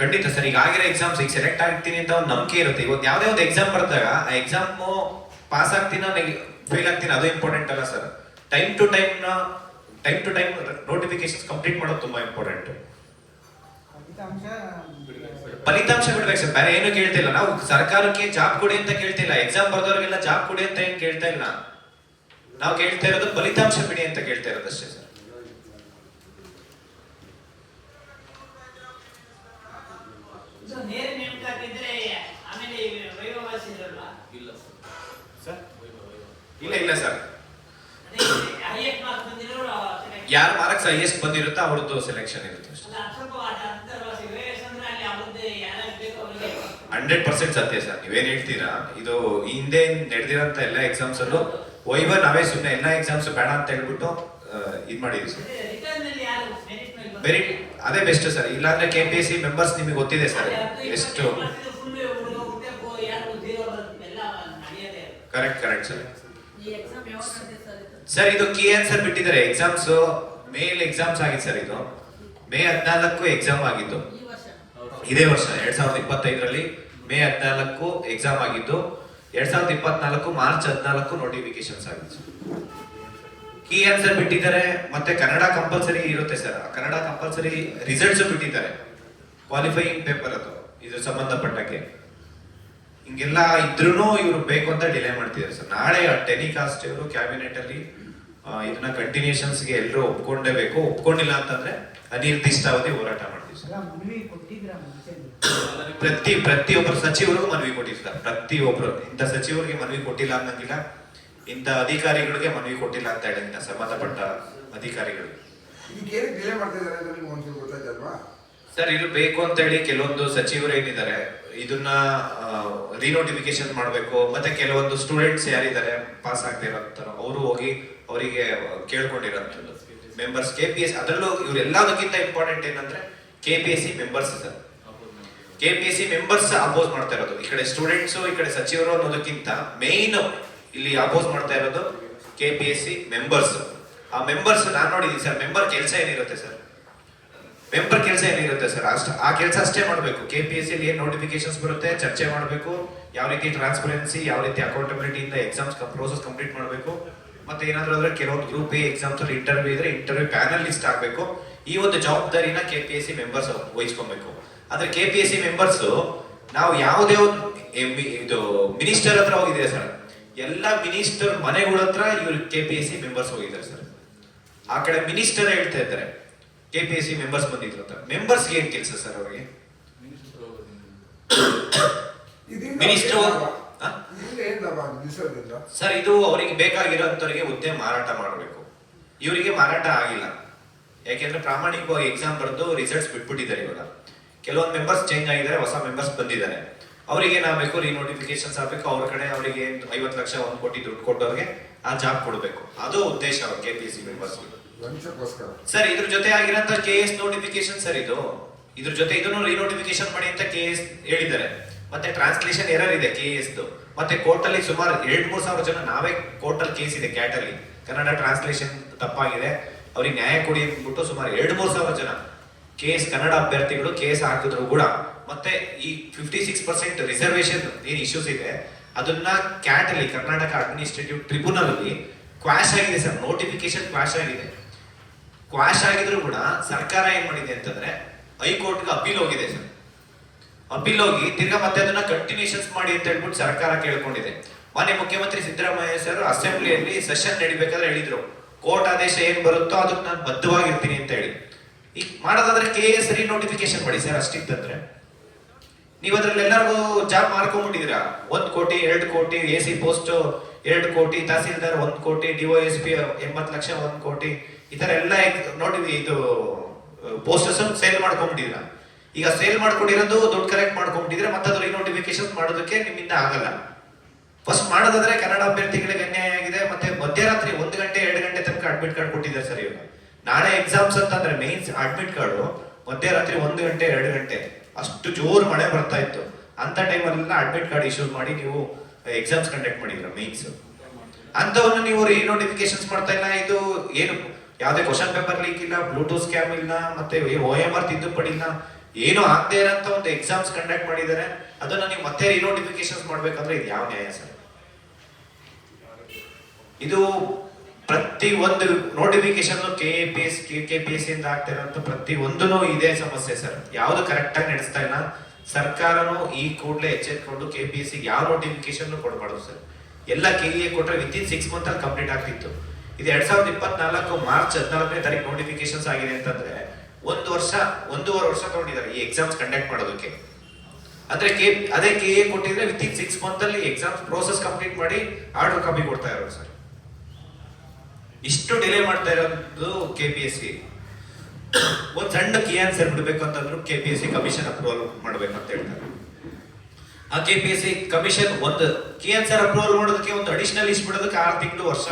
ಖಂಡಿತ ಸರ್ ಈಗ ಆಗಿರೋ ಎಕ್ಸಾಮ್ಸ್ ಈಗ ಸೆಲೆಕ್ಟ್ ಆಗ್ತೀನಿ ಅಂತ ಒಂದು ನಂಬಿಕೆ ಇರುತ್ತೆ. ಇವತ್ತು ಯಾವುದೇ ಒಂದು ಎಕ್ಸಾಮ್ ಬರ್ತಾಗ ಆ ಎಕ್ಸಾಮ್ ಪಾಸ್ ಆಗ್ತೀನೋ ಫೇಲ್ ಆಗ್ತೀನಿ ಅದು ಇಂಪಾರ್ಟೆಂಟ್ ಅಲ್ಲ sir time to time time to time notification complete ಮಾಡೋದು ತುಂಬಾ ಇಂಪಾರ್ಟೆಂಟ್ ಫಲಿತಾಂಶ ಬಿಡ್ಬೇಕು ಸರ್ ಬೇರೆ ಏನು ಕೇಳ್ತಿಲ್ಲ ನಾವು ಸರ್ಕಾರಕ್ಕೆ ಜಾಬ್ ಕೊಡಿ ಅಂತ ಕೇಳ್ತಿಲ್ಲ ಎಕ್ಸಾಮ್ ಬರ್ದವ್ರಿಗೆಲ್ಲ ಜಾಬ್ ಕೊಡಿ ಅಂತ ಏನ್ ಕೇಳ್ತಾ ಇಲ್ಲ. ನಾವು ಕೇಳ್ತಾ ಇರೋದು ಫಲಿತಾಂಶ ಬಿಡಿ ಅಂತ ಕೇಳ್ತಾ ಇರೋದಷ್ಟೇ ಸರ್ ಇದು ನೇರ ನೇಮಕಾತಿ ಇದ್ರೆ ಆಮೇಲೆ ವೈಭವಾಸಿ ಇರಲ್ವಾ ಸರ್ ಇಲ್ಲ ಇಲ್ಲ ಸರ್. ಯಾರು ಮಾರ್ಕ್ಸ್ ಹೈಯೆಸ್ಟ್ ಬಂದಿರುತ್ತೋ ಅವ್ರದ್ದು ಸೆಲೆಕ್ಷನ್ ಇರುತ್ತೆ ಹಂಡ್ರೆಡ್ ಪರ್ಸೆಂಟ್ ಸತ್ಯ ಸರ್ ನೀವೇನು ಹೇಳ್ತೀರಾ? ಇದು ಹಿಂದೆ ನಡೆದಿರೋಂಥ ಎಲ್ಲ ಎಕ್ಸಾಮ್ಸ್ ಅಲ್ಲೂ ವೈವ ನಾವೇ ಸುಮ್ಮನೆ ಎಲ್ಲ ಎಕ್ಸಾಮ್ಸ್ ಬೇಡ ಅಂತ ಹೇಳ್ಬಿಟ್ಟು ಇದು ಮಾಡಿದ್ವಿ ಸರ್. ವೆರಿ ಮೆರಿಟ್ ಅದೇ ಬೆಸ್ಟ್ ಸರ್. ಇಲ್ಲಾಂದ್ರೆ K P S C members ನಿಮಗೆ ಗೊತ್ತಿದೆ ಸರ್. ಎಷ್ಟು. ಕರೆಕ್ಟ್ ಕರೆಕ್ಟ್ ಸರ್ ಈ ಎಕ್ಸಾಮ್ ಯಾವಾಗ ನಡೆಯುತ್ತೆ ಸರ್ ಇದು? ಕಿ ಆನ್ಸರ್ ಬಿಟ್ಟಿದ್ದಾರೆ. ಎಕ್ಸಾಮ್ಸ್ ಮೇಲ್ ಎಕ್ಸಾಮ್ಸ್ ಆಗಿದೆ ಸರ್ ಇದು. ಮೇ ಹದಿನಾಲ್ಕು ಎಕ್ಸಾಮ್ ವರ್ಷ. ಇದೇ ವರ್ಷ ಎರಡ್ ಸಾವಿರದ ಇಪ್ಪತ್ತೈದರಲ್ಲಿ ಮೇ ಹದಿನಾಲ್ಕು ಎಕ್ಸಾಮ್ ಆಗಿದ್ದು ಎರಡ್ ಸಾವಿರದ ಇಪ್ಪತ್ನಾಲ್ಕು ಮಾರ್ಚ್ ಹದಿನಾಲ್ಕು ನೋಟಿಫಿಕೇಶನ್ಸ್ ಆಗಿತ್ತು ಕೀ ಆನ್ಸರ್ ಬಿಟ್ಟಿದ್ದಾರೆ. ಮತ್ತೆ ಕನ್ನಡ ಕಂಪಲ್ಸರಿ ಇರುತ್ತೆ ಸರ್ ಕನ್ನಡ ಕಂಪಲ್ಸರಿ ರಿಸಲ್ಟ್ಸ್ ಬಿಟ್ಟಿದ್ದಾರೆ. ಕ್ವಾಲಿಫೈಯಿಂಗ್ ಪೇಪರ್ ಅದು ಇದ್ರ ಸಂಬಂಧಪಟ್ಟಕ್ಕೆ. ಹಿಂಗೆಲ್ಲ ಇದ್ರೂ ಇವರು ಬೇಕು ಅಂತ ಡಿಲೇ ಮಾಡ್ತಿದ್ದಾರೆ ಸರ್ ನಾಳೆ ಟೆಲಿಕಾಸ್ಟ್ ಇವರು ಕ್ಯಾಬಿನೆಟ್ ಅಲ್ಲಿ ಇದನ್ನ ಕಂಟಿನ್ಯೂಷನ್ಸ್ಗೆ ಗೆ ಎಲ್ಲರೂ ಒಪ್ಕೊಂಡೇಬೇಕು. ಒಪ್ಕೊಂಡಿಲ್ಲ ಅಂತಂದ್ರೆ ಅನಿರ್ದಿಷ್ಟಾವಧಿ ಹೋರಾಟ ಮಾಡ್ತೀವಿ ಪ್ರತಿ ಪ್ರತಿಯೊಬ್ಬರು ಸಚಿವರಿಗೂ ಮನವಿ ಪ್ರತಿ ಪ್ರತಿಯೊಬ್ರು. ಇಂಥ ಸಚಿವರಿಗೆ ಮನವಿ ಕೊಟ್ಟಿಲ್ಲ ಅನ್ನಂಗಿಲ್ಲ. ಇಂಥ ಅಧಿಕಾರಿಗಳಿಗೆ ಮನವಿ ಕೊಟ್ಟಿಲ್ಲ ಅಂತ ಹೇಳಿ ಇಂಥ ಸಂಬಂಧಪಟ್ಟ ಅಧಿಕಾರಿಗಳು ಇದಕ್ಕೆ ಏನಕ್ಕೆ ಡಿಲೇ ಮಾಡ್ತಾ ಇದ್ದಾರೆ ಅಂತ ನಿಮ್ಗೆ ಒಂದ್ಸಲ ಗೊತ್ತಾಯ್ತಲ್ವಾ ಸರ್ ಇದು ಬೇಕು ಅಂತ ಹೇಳಿ ಕೆಲವೊಂದು ಸಚಿವರು ಏನಿದ್ದಾರೆ ಇದನ್ನ ರಿನೋಟಿಫಿಕೇಶನ್ ಮಾಡಬೇಕು. ಮತ್ತೆ ಕೆಲವೊಂದು ಸ್ಟೂಡೆಂಟ್ಸ್ ಯಾರಿದ್ದಾರೆ ಪಾಸ್ ಆಗದೆ ಇರೋ ಅವರು ಹೋಗಿ ಅವರಿಗೆ ಕೇಳ್ಕೊಂಡಿರೋಂಥದ್ದು ಮೆಂಬರ್ಸ್ ಕೆ ಪಿ ಎಸ್ ಅದರಲ್ಲೂ ಇವರೆಲ್ಲದಕ್ಕಿಂತ ಇಂಪಾರ್ಟೆಂಟ್ ಏನಂದ್ರೆ K P S C members sir. K P S C members oppose ಮಾಡ್ತಾ ಇರೋದು. ಈ ಕಡೆ ಸ್ಟೂಡೆಂಟ್ಸ್ ಈ ಕಡೆ ಸಚಿವರು ಅನ್ನೋದಕ್ಕಿಂತ ಮೇನ್ ಇಲ್ಲಿ ಅಪೋಸ್ ಮಾಡ್ತಾ ಇರೋದು K P S C members ಆ ಮೆಂಬರ್ಸ್ ನಾನು ನೋಡಿದೀನಿ ಸರ್ ಮೆಂಬರ್ ಕೆಲಸ ಏನಿರುತ್ತೆ ಸರ್? ಮೆಂಬರ್ ಕೆಲಸ ಏನಿರುತ್ತೆ ಸರ್? ಅಷ್ಟು, ಆ ಕೆಲಸ ಅಷ್ಟೇ ಮಾಡಬೇಕು. ಕೆ ಪಿ ಎಸ್ ಸಿ ಏನ್ ನೋಟಿಫಿಕೇಶನ್ಸ್ ಬರುತ್ತೆ, ಚರ್ಚೆ ಮಾಡಬೇಕು. ಯಾವ ರೀತಿ ಟ್ರಾನ್ಸ್ಪರೆನ್ಸಿ ಯಾವ ರೀತಿ ಅಕೌಂಟಬಿಲಿಟಿ ಇಂದ ಎಕ್ಸಾಮ್ಸ್ ಪ್ರೋಸೆಸ್ ಕಂಪ್ಲೀಟ್ ಮಾಡಬೇಕು. ಮತ್ತೆ ಏನಾದರೂ ಅಂದ್ರೆ ಕೆಲವೊಂದು ಗ್ರೂಪ್ ಎ ಎಕ್ಸಾಮ್ಸ್ ಅಲ್ಲಿ ಇಂಟರ್ವ್ಯೂ ಇದ್ರೆ ಇಂಟರ್ವ್ಯೂ ಪ್ಯಾನಲಿಸ್ಟ್ ಆಗಬೇಕು. ಈ ಒಂದು ಜವಾಬ್ದಾರಿನ K P S C members ವಹಿಸ್ಕೊಬೇಕು. ಆದ್ರೆ K P S C members ನಾವು ಯಾವುದೇ ಒಂದು ಇದು ಮಿನಿಸ್ಟರ್ ಹತ್ರ ಹೋಗಿದ್ರೆ ಸರ್ ಎಲ್ಲ ಮಿನಿಸ್ಟರ್ ಮನೆಗಳ ಹತ್ರ ಇವರು K P S C members ಹೋಗಿದ್ದಾರೆ ಸರ್ ಆ ಕಡೆ ಮಿನಿಸ್ಟರ್ ಹೇಳ್ತಾ ಇದ್ದಾರೆ. K P S C members ಬಂದಿದ್ರು ಅಂತ. ಮೆಂಬರ್ಸ್ ಏನ್ ಕೆಲಸ ಸರ್ ಅವರಿಗೆ? ಮಿನಿಸ್ಟ್ರು ಸರ್ ಇದು ಅವರಿಗೆ ಬೇಕಾಗಿರೋಂಥವ್ರಿಗೆ ಹುದ್ದೆ ಮಾರಾಟ ಮಾಡಬೇಕು. ಇವರಿಗೆ ಮಾರಾಟ ಆಗಿಲ್ಲ. ಯಾಕೆಂದ್ರೆ ಪ್ರಾಮಾಣಿಕವಾಗಿ ಎಕ್ಸಾಮ್ ಬರೆದು ರಿಸಲ್ಟ್ಸ್ ಬಿಟ್ಬಿಟ್ಟಿದ್ದಾರೆ ಇವಾಗ. ಕೆಲವೊಂದು ಮೆಂಬರ್ಸ್ ಚೇಂಜ್ ಆಗಿದ್ದಾರೆ ಹೊಸ ಮೆಂಬರ್ಸ್ ಬಂದಿದ್ದಾರೆ. ಅವರಿಗೆ ಬೇಕು ರೀ ನೋಟಿಫಿಕೇಶನ್ಸ್ ಆಗಬೇಕು ಅವ್ರ ಕಡೆ ಅವರಿಗೆ ಐವತ್ತು ಲಕ್ಷ ಒಂದು ಕೋಟಿ ದುಡ್ಡು ಕೊಟ್ಟವ್ರಿಗೆ ಆ ಜಾಬ್ ಕೊಡಬೇಕು. ಅದು ಉದ್ದೇಶ K P C members sir ಇದ್ರ ಜೊತೆ ಆಗಿರೋಂಥ ಕೆ ಎಸ್ ನೋಟಿಫಿಕೇಶನ್ ಸರ್ ಇದು. ಇದ್ರ ಜೊತೆ ಇದನ್ನು ರಿನೋಟಿಫಿಕೇಶನ್ ಮಾಡಿ ಅಂತ ಕೆ ಎಸ್ ಹೇಳಿದ್ದಾರೆ. ಮತ್ತೆ ಟ್ರಾನ್ಸ್ಲೇಷನ್ ಎರರ್ ಇದೆ ಕೆ ಎಸ್ ಮತ್ತೆ ಕೋರ್ಟ್ ಅಲ್ಲಿ ಸುಮಾರು ಎರಡ್ ಮೂರು ಸಾವಿರ ಜನ ನಾವೇ ಕೋರ್ಟ್ ಅಲ್ಲಿ ಕೇಸ್ ಇದೆ ಕ್ಯಾಟ್ ಅಲ್ಲಿ. ಕನ್ನಡ ಟ್ರಾನ್ಸ್ಲೇಷನ್ ತಪ್ಪಾಗಿದೆ. ಅವ್ರಿಗೆ ನ್ಯಾಯ ಕೊಡಿ ಅಂದ್ಬಿಟ್ಟು ಸುಮಾರು ಎರಡ್ ಮೂರು ಸಾವಿರ ಜನ ಕೆ ಕನ್ನಡ ಅಭ್ಯರ್ಥಿಗಳು ಕೇಸ್ ಹಾಕಿದ್ರು ಕೂಡ. ಮತ್ತೆ ಈ ಫಿಫ್ಟಿ ಸಿಕ್ಸ್ ಪರ್ಸೆಂಟ್ ರಿಸರ್ವೇಶನ್ ಏನ್ ಇಶ್ಯೂಸ್ ಇದೆ, ಅದನ್ನ ಕ್ಯಾಟ್ ಅಲ್ಲಿ, ಕರ್ನಾಟಕ ಅಡ್ಮಿನಿಸ್ಟ್ರೇಟಿವ್ ಟ್ರಿಬ್ಯುನಲ್ ಅಲ್ಲಿ ಕ್ವಾಶ್ ಆಗಿದೆ ಸರ್ ನೋಟಿಫಿಕೇಶನ್ ಕ್ವಾಶ್ ಆಗಿದೆ. ಕ್ವಾಶ್ ಆಗಿದ್ರು ಕೂಡ ಸರ್ಕಾರ ಏನ್ ಮಾಡಿದೆ ಅಂತಂದ್ರೆ ಹೈಕೋರ್ಟ್ಗೆ ಅಪೀಲ್ ಹೋಗಿದೆ ಸರ್ ಅಪೀಲ್ ಹೋಗಿ, ತಿರ್ಗಾ ಮತ್ತೆ ಅದನ್ನ ಕಂಟಿನ್ಯೂಷನ್ಸ್ ಮಾಡಿ ಅಂತ ಹೇಳ್ಬಿಟ್ಟು ಸರ್ಕಾರ ಕೇಳ್ಕೊಂಡಿದೆ. ಮಾನ್ಯ ಮುಖ್ಯಮಂತ್ರಿ ಸಿದ್ದರಾಮಯ್ಯ ಸರ್, ಅಸೆಂಬ್ಲಿಯಲ್ಲಿ ಸೆಷನ್ ನಡಿಬೇಕಾದ್ರೆ ಹೇಳಿದ್ರು. ಕೋರ್ಟ್ ಆದೇಶ ಏನ್ ಬರುತ್ತೋ ಅದಕ್ಕೆ ನಾನು ಬದ್ಧವಾಗಿರ್ತೀನಿ ಅಂತ ಹೇಳಿ. ಈಗ ಮಾಡೋದಾದ್ರೆ ಕೆ ಎಸ್ ರಿ ನೋಟಿಫಿಕೇಶನ್ ಮಾಡಿ ಸರ್, ಅಷ್ಟಿತ್ತಂದ್ರೆ. ನೀವು ಅದ್ರಲ್ಲಿ ಎಲ್ಲರಿಗೂ ಜಾಬ್ ಮಾಡ್ಕೊಂಡ್ಬಿಟ್ಟಿದ್ದೀರಾ ಒಂದ್ ಕೋಟಿ, ಎರಡು ಕೋಟಿ ಎ ಸಿ ಪೋಸ್ಟ್ ಎರಡು ಕೋಟಿ, ತಹಸೀಲ್ದಾರ್ ಒಂದ್ ಕೋಟಿ ಡಿಒಎಸ್ ಪಿ ಎಂಬತ್ತು ಲಕ್ಷ ಒಂದ್ ಕೋಟಿ, ಈ ತರ ಎಲ್ಲ ನೋಡಿ ಇದು ಪೋಸ್ಟರ್ಸ್ ಸೇಲ್ ಮಾಡ್ಕೊಂಡ್ಬಿಟ್ಟಿದ್ದೀರಾ? ಈಗ ಸೇಲ್ ಮಾಡ್ಕೊಂಡಿರೋದು, ದುಡ್ಡು ಕಲೆಕ್ಟ್ ಮಾಡ್ಕೊಂಡಿದ್ರೆ ಮತ್ತೆ ಅದ್ರ ನೋಟಿಫಿಕೇಶನ್ ಮಾಡೋದಕ್ಕೆ ನಿಮ್ಮಿಂದ ಆಗಲ್ಲ. ಫಸ್ಟ್ ಮಾಡೋದಾದ್ರೆ ಕನ್ನಡ ಅಭ್ಯರ್ಥಿಗಳಿಗೆ ಅನ್ಯಾಯ ಆಗಿದೆ, ಮತ್ತೆ ಮಧ್ಯರಾತ್ರಿ ಒಂದು ಗಂಟೆ, ಎರಡು ಗಂಟೆ ತನಕ ಅಡ್ಮಿಟ್ ಕಾರ್ಡ್ ಕೊಟ್ಟಿದ್ದಾರೆ ಸರ್ ಇವಾಗ ನಾಳೆ ಎಕ್ಸಾಮ್ಸ್ ಅಂತಂದ್ರೆ ಮೇನ್ಸ್ ಅಡ್ಮಿಟ್ ಕಾರ್ಡು ಮಧ್ಯರಾತ್ರಿ ಒಂದು ಗಂಟೆ, ಎರಡು ಗಂಟೆ. ಅಷ್ಟು ಜೋರು ಮಳೆ ಬರ್ತಾ ಇತ್ತು. ಅಂತ ಟೈಮಲ್ಲೆಲ್ಲ ಅಡ್ಮಿಟ್ ಕಾರ್ಡ್ ಇಶ್ಯೂ ಮಾಡಿ ನೀವು ಎಕ್ಸಾಮ್ಸ್ ಕಂಡಕ್ಟ್ ಮಾಡಿದ್ರ ಮೇನ್ಸ್ ಅಂತವನ್ನು ನೀವು ರೀ ನೋಟಿಫಿಕೇಶನ್ಸ್ ಮಾಡ್ತಾ ಇಲ್ಲ, ಇದು ಏನು, ಯಾವುದೇ ಕ್ವಶನ್ ಪೇಪರ್ ಲೀಕ್ ಇಲ್ಲ ಬ್ಲೂಟೂತ್ ಸ್ಕ್ಯಾಮ್ ಇಲ್ಲ, ಮತ್ತೆ ಓ ಎಂ ಆರ್ ತಿದ್ದುಪಡಿ ಇಲ್ಲ ಏನು ಆಗದೆ ಇರೋಂತ ಒಂದು ಎಕ್ಸಾಮ್ಸ್ ಕಂಡಕ್ಟ್ ಮಾಡಿದ್ದಾರೆ, ಅದನ್ನ ನೀವು ಮತ್ತೆ ರಿನೋಟಿಫಿಕೇಶನ್ಸ್ ಮಾಡ್ಬೇಕಂದ್ರೆ ಇದು ಯಾವ ನ್ಯಾಯ ಸರ್? ಇದು ಪ್ರತಿ ಒಂದು notification K P S K P S ಇಂದ ಆಗ್ತಾ ಇರೋಂಥ ಪ್ರತಿ ಒಂದೂ ಇದೇ ಸಮಸ್ಯೆ ಸರ್. ಯಾವುದು ಕರೆಕ್ಟ್ ಆಗಿ ನಡೆಸ್ತಾ ಇಲ್ಲ. ಸರ್ಕಾರನು ಈ ಕೂಡಲೇ ಎಚ್ಚೆತ್ಕೊಂಡು ಕೆ ಪಿ ಎಸ್ ಯಾವ ನೋಟಿಫಿಕೇಶನ್ ಕೊಡಬಾರ್ದು ಸರ್. ಎಲ್ಲ ಕೆ ಎ ಕೊಟ್ಟರೆ ವಿತ್ ಇನ್ ಸಿಕ್ಸ್ ಮಂತ್ ಅಲ್ಲಿ ಕಂಪ್ಲೀಟ್ ಆಗ್ತಿತ್ತು. ಇದು ಎರಡ್ ಸಾವಿರದ ಇಪ್ಪತ್ನಾಲ್ಕು ಮಾರ್ಚ್ ಹದಿನಾಲ್ಕನೇ ತಾರೀಕು ನೋಟಿಫಿಕೇಶನ್ಸ್ ಆಗಿದೆ ಅಂತಂದ್ರೆ ಒಂದು ವರ್ಷ, ಒಂದೂವರೆ ವರ್ಷ ತಗೊಂಡಿದ್ದಾರೆ ಈ ಎಕ್ಸಾಮ್ಸ್ ಕಂಡಕ್ಟ್ ಮಾಡೋದಕ್ಕೆ. ಅಂದ್ರೆ ಕೆ, ಅದೇ ಕೆ ಎ ಕೊಟ್ಟಿದ್ರೆ ವಿತ್ ಇನ್ ಸಿಕ್ಸ್ ಮಂತ್ ಅಲ್ಲಿ ಎಕ್ಸಾಮ್ಸ್ ಪ್ರೋಸೆಸ್ ಕಂಪ್ಲೀಟ್ ಮಾಡಿ ಆರ್ಡರ್ ಕಾಪಿ ಕೊಡ್ತಾ ಇರೋರು ಸರ್. ಇಷ್ಟು ಡಿಲೇ ಮಾಡ್ತಾ ಇರೋದು ಕೆ ಪಿ ಎಸ್ ಸಿ ಒಂದ್ ಸಣ್ಣ ಕಿ ಆನ್ಸರ್ ಬಿಡಬೇಕು ಅಂತಂದ್ರು K P S C commission approval ಮಾಡ್ಬೇಕು ಅಂತ ಹೇಳ್ತಾರೆ. ಆ K P S C commission ಒಂದು ಕಿ ಆನ್ಸರ್ ಅಪ್ರೂವಲ್ ಮಾಡೋದಕ್ಕೆ ಒಂದು ಅಡಿಷನಲ್ ಈಸ್ ಬಿಡೋದಕ್ಕೆ ಆರು ತಿಂಗಳು ವರ್ಷ,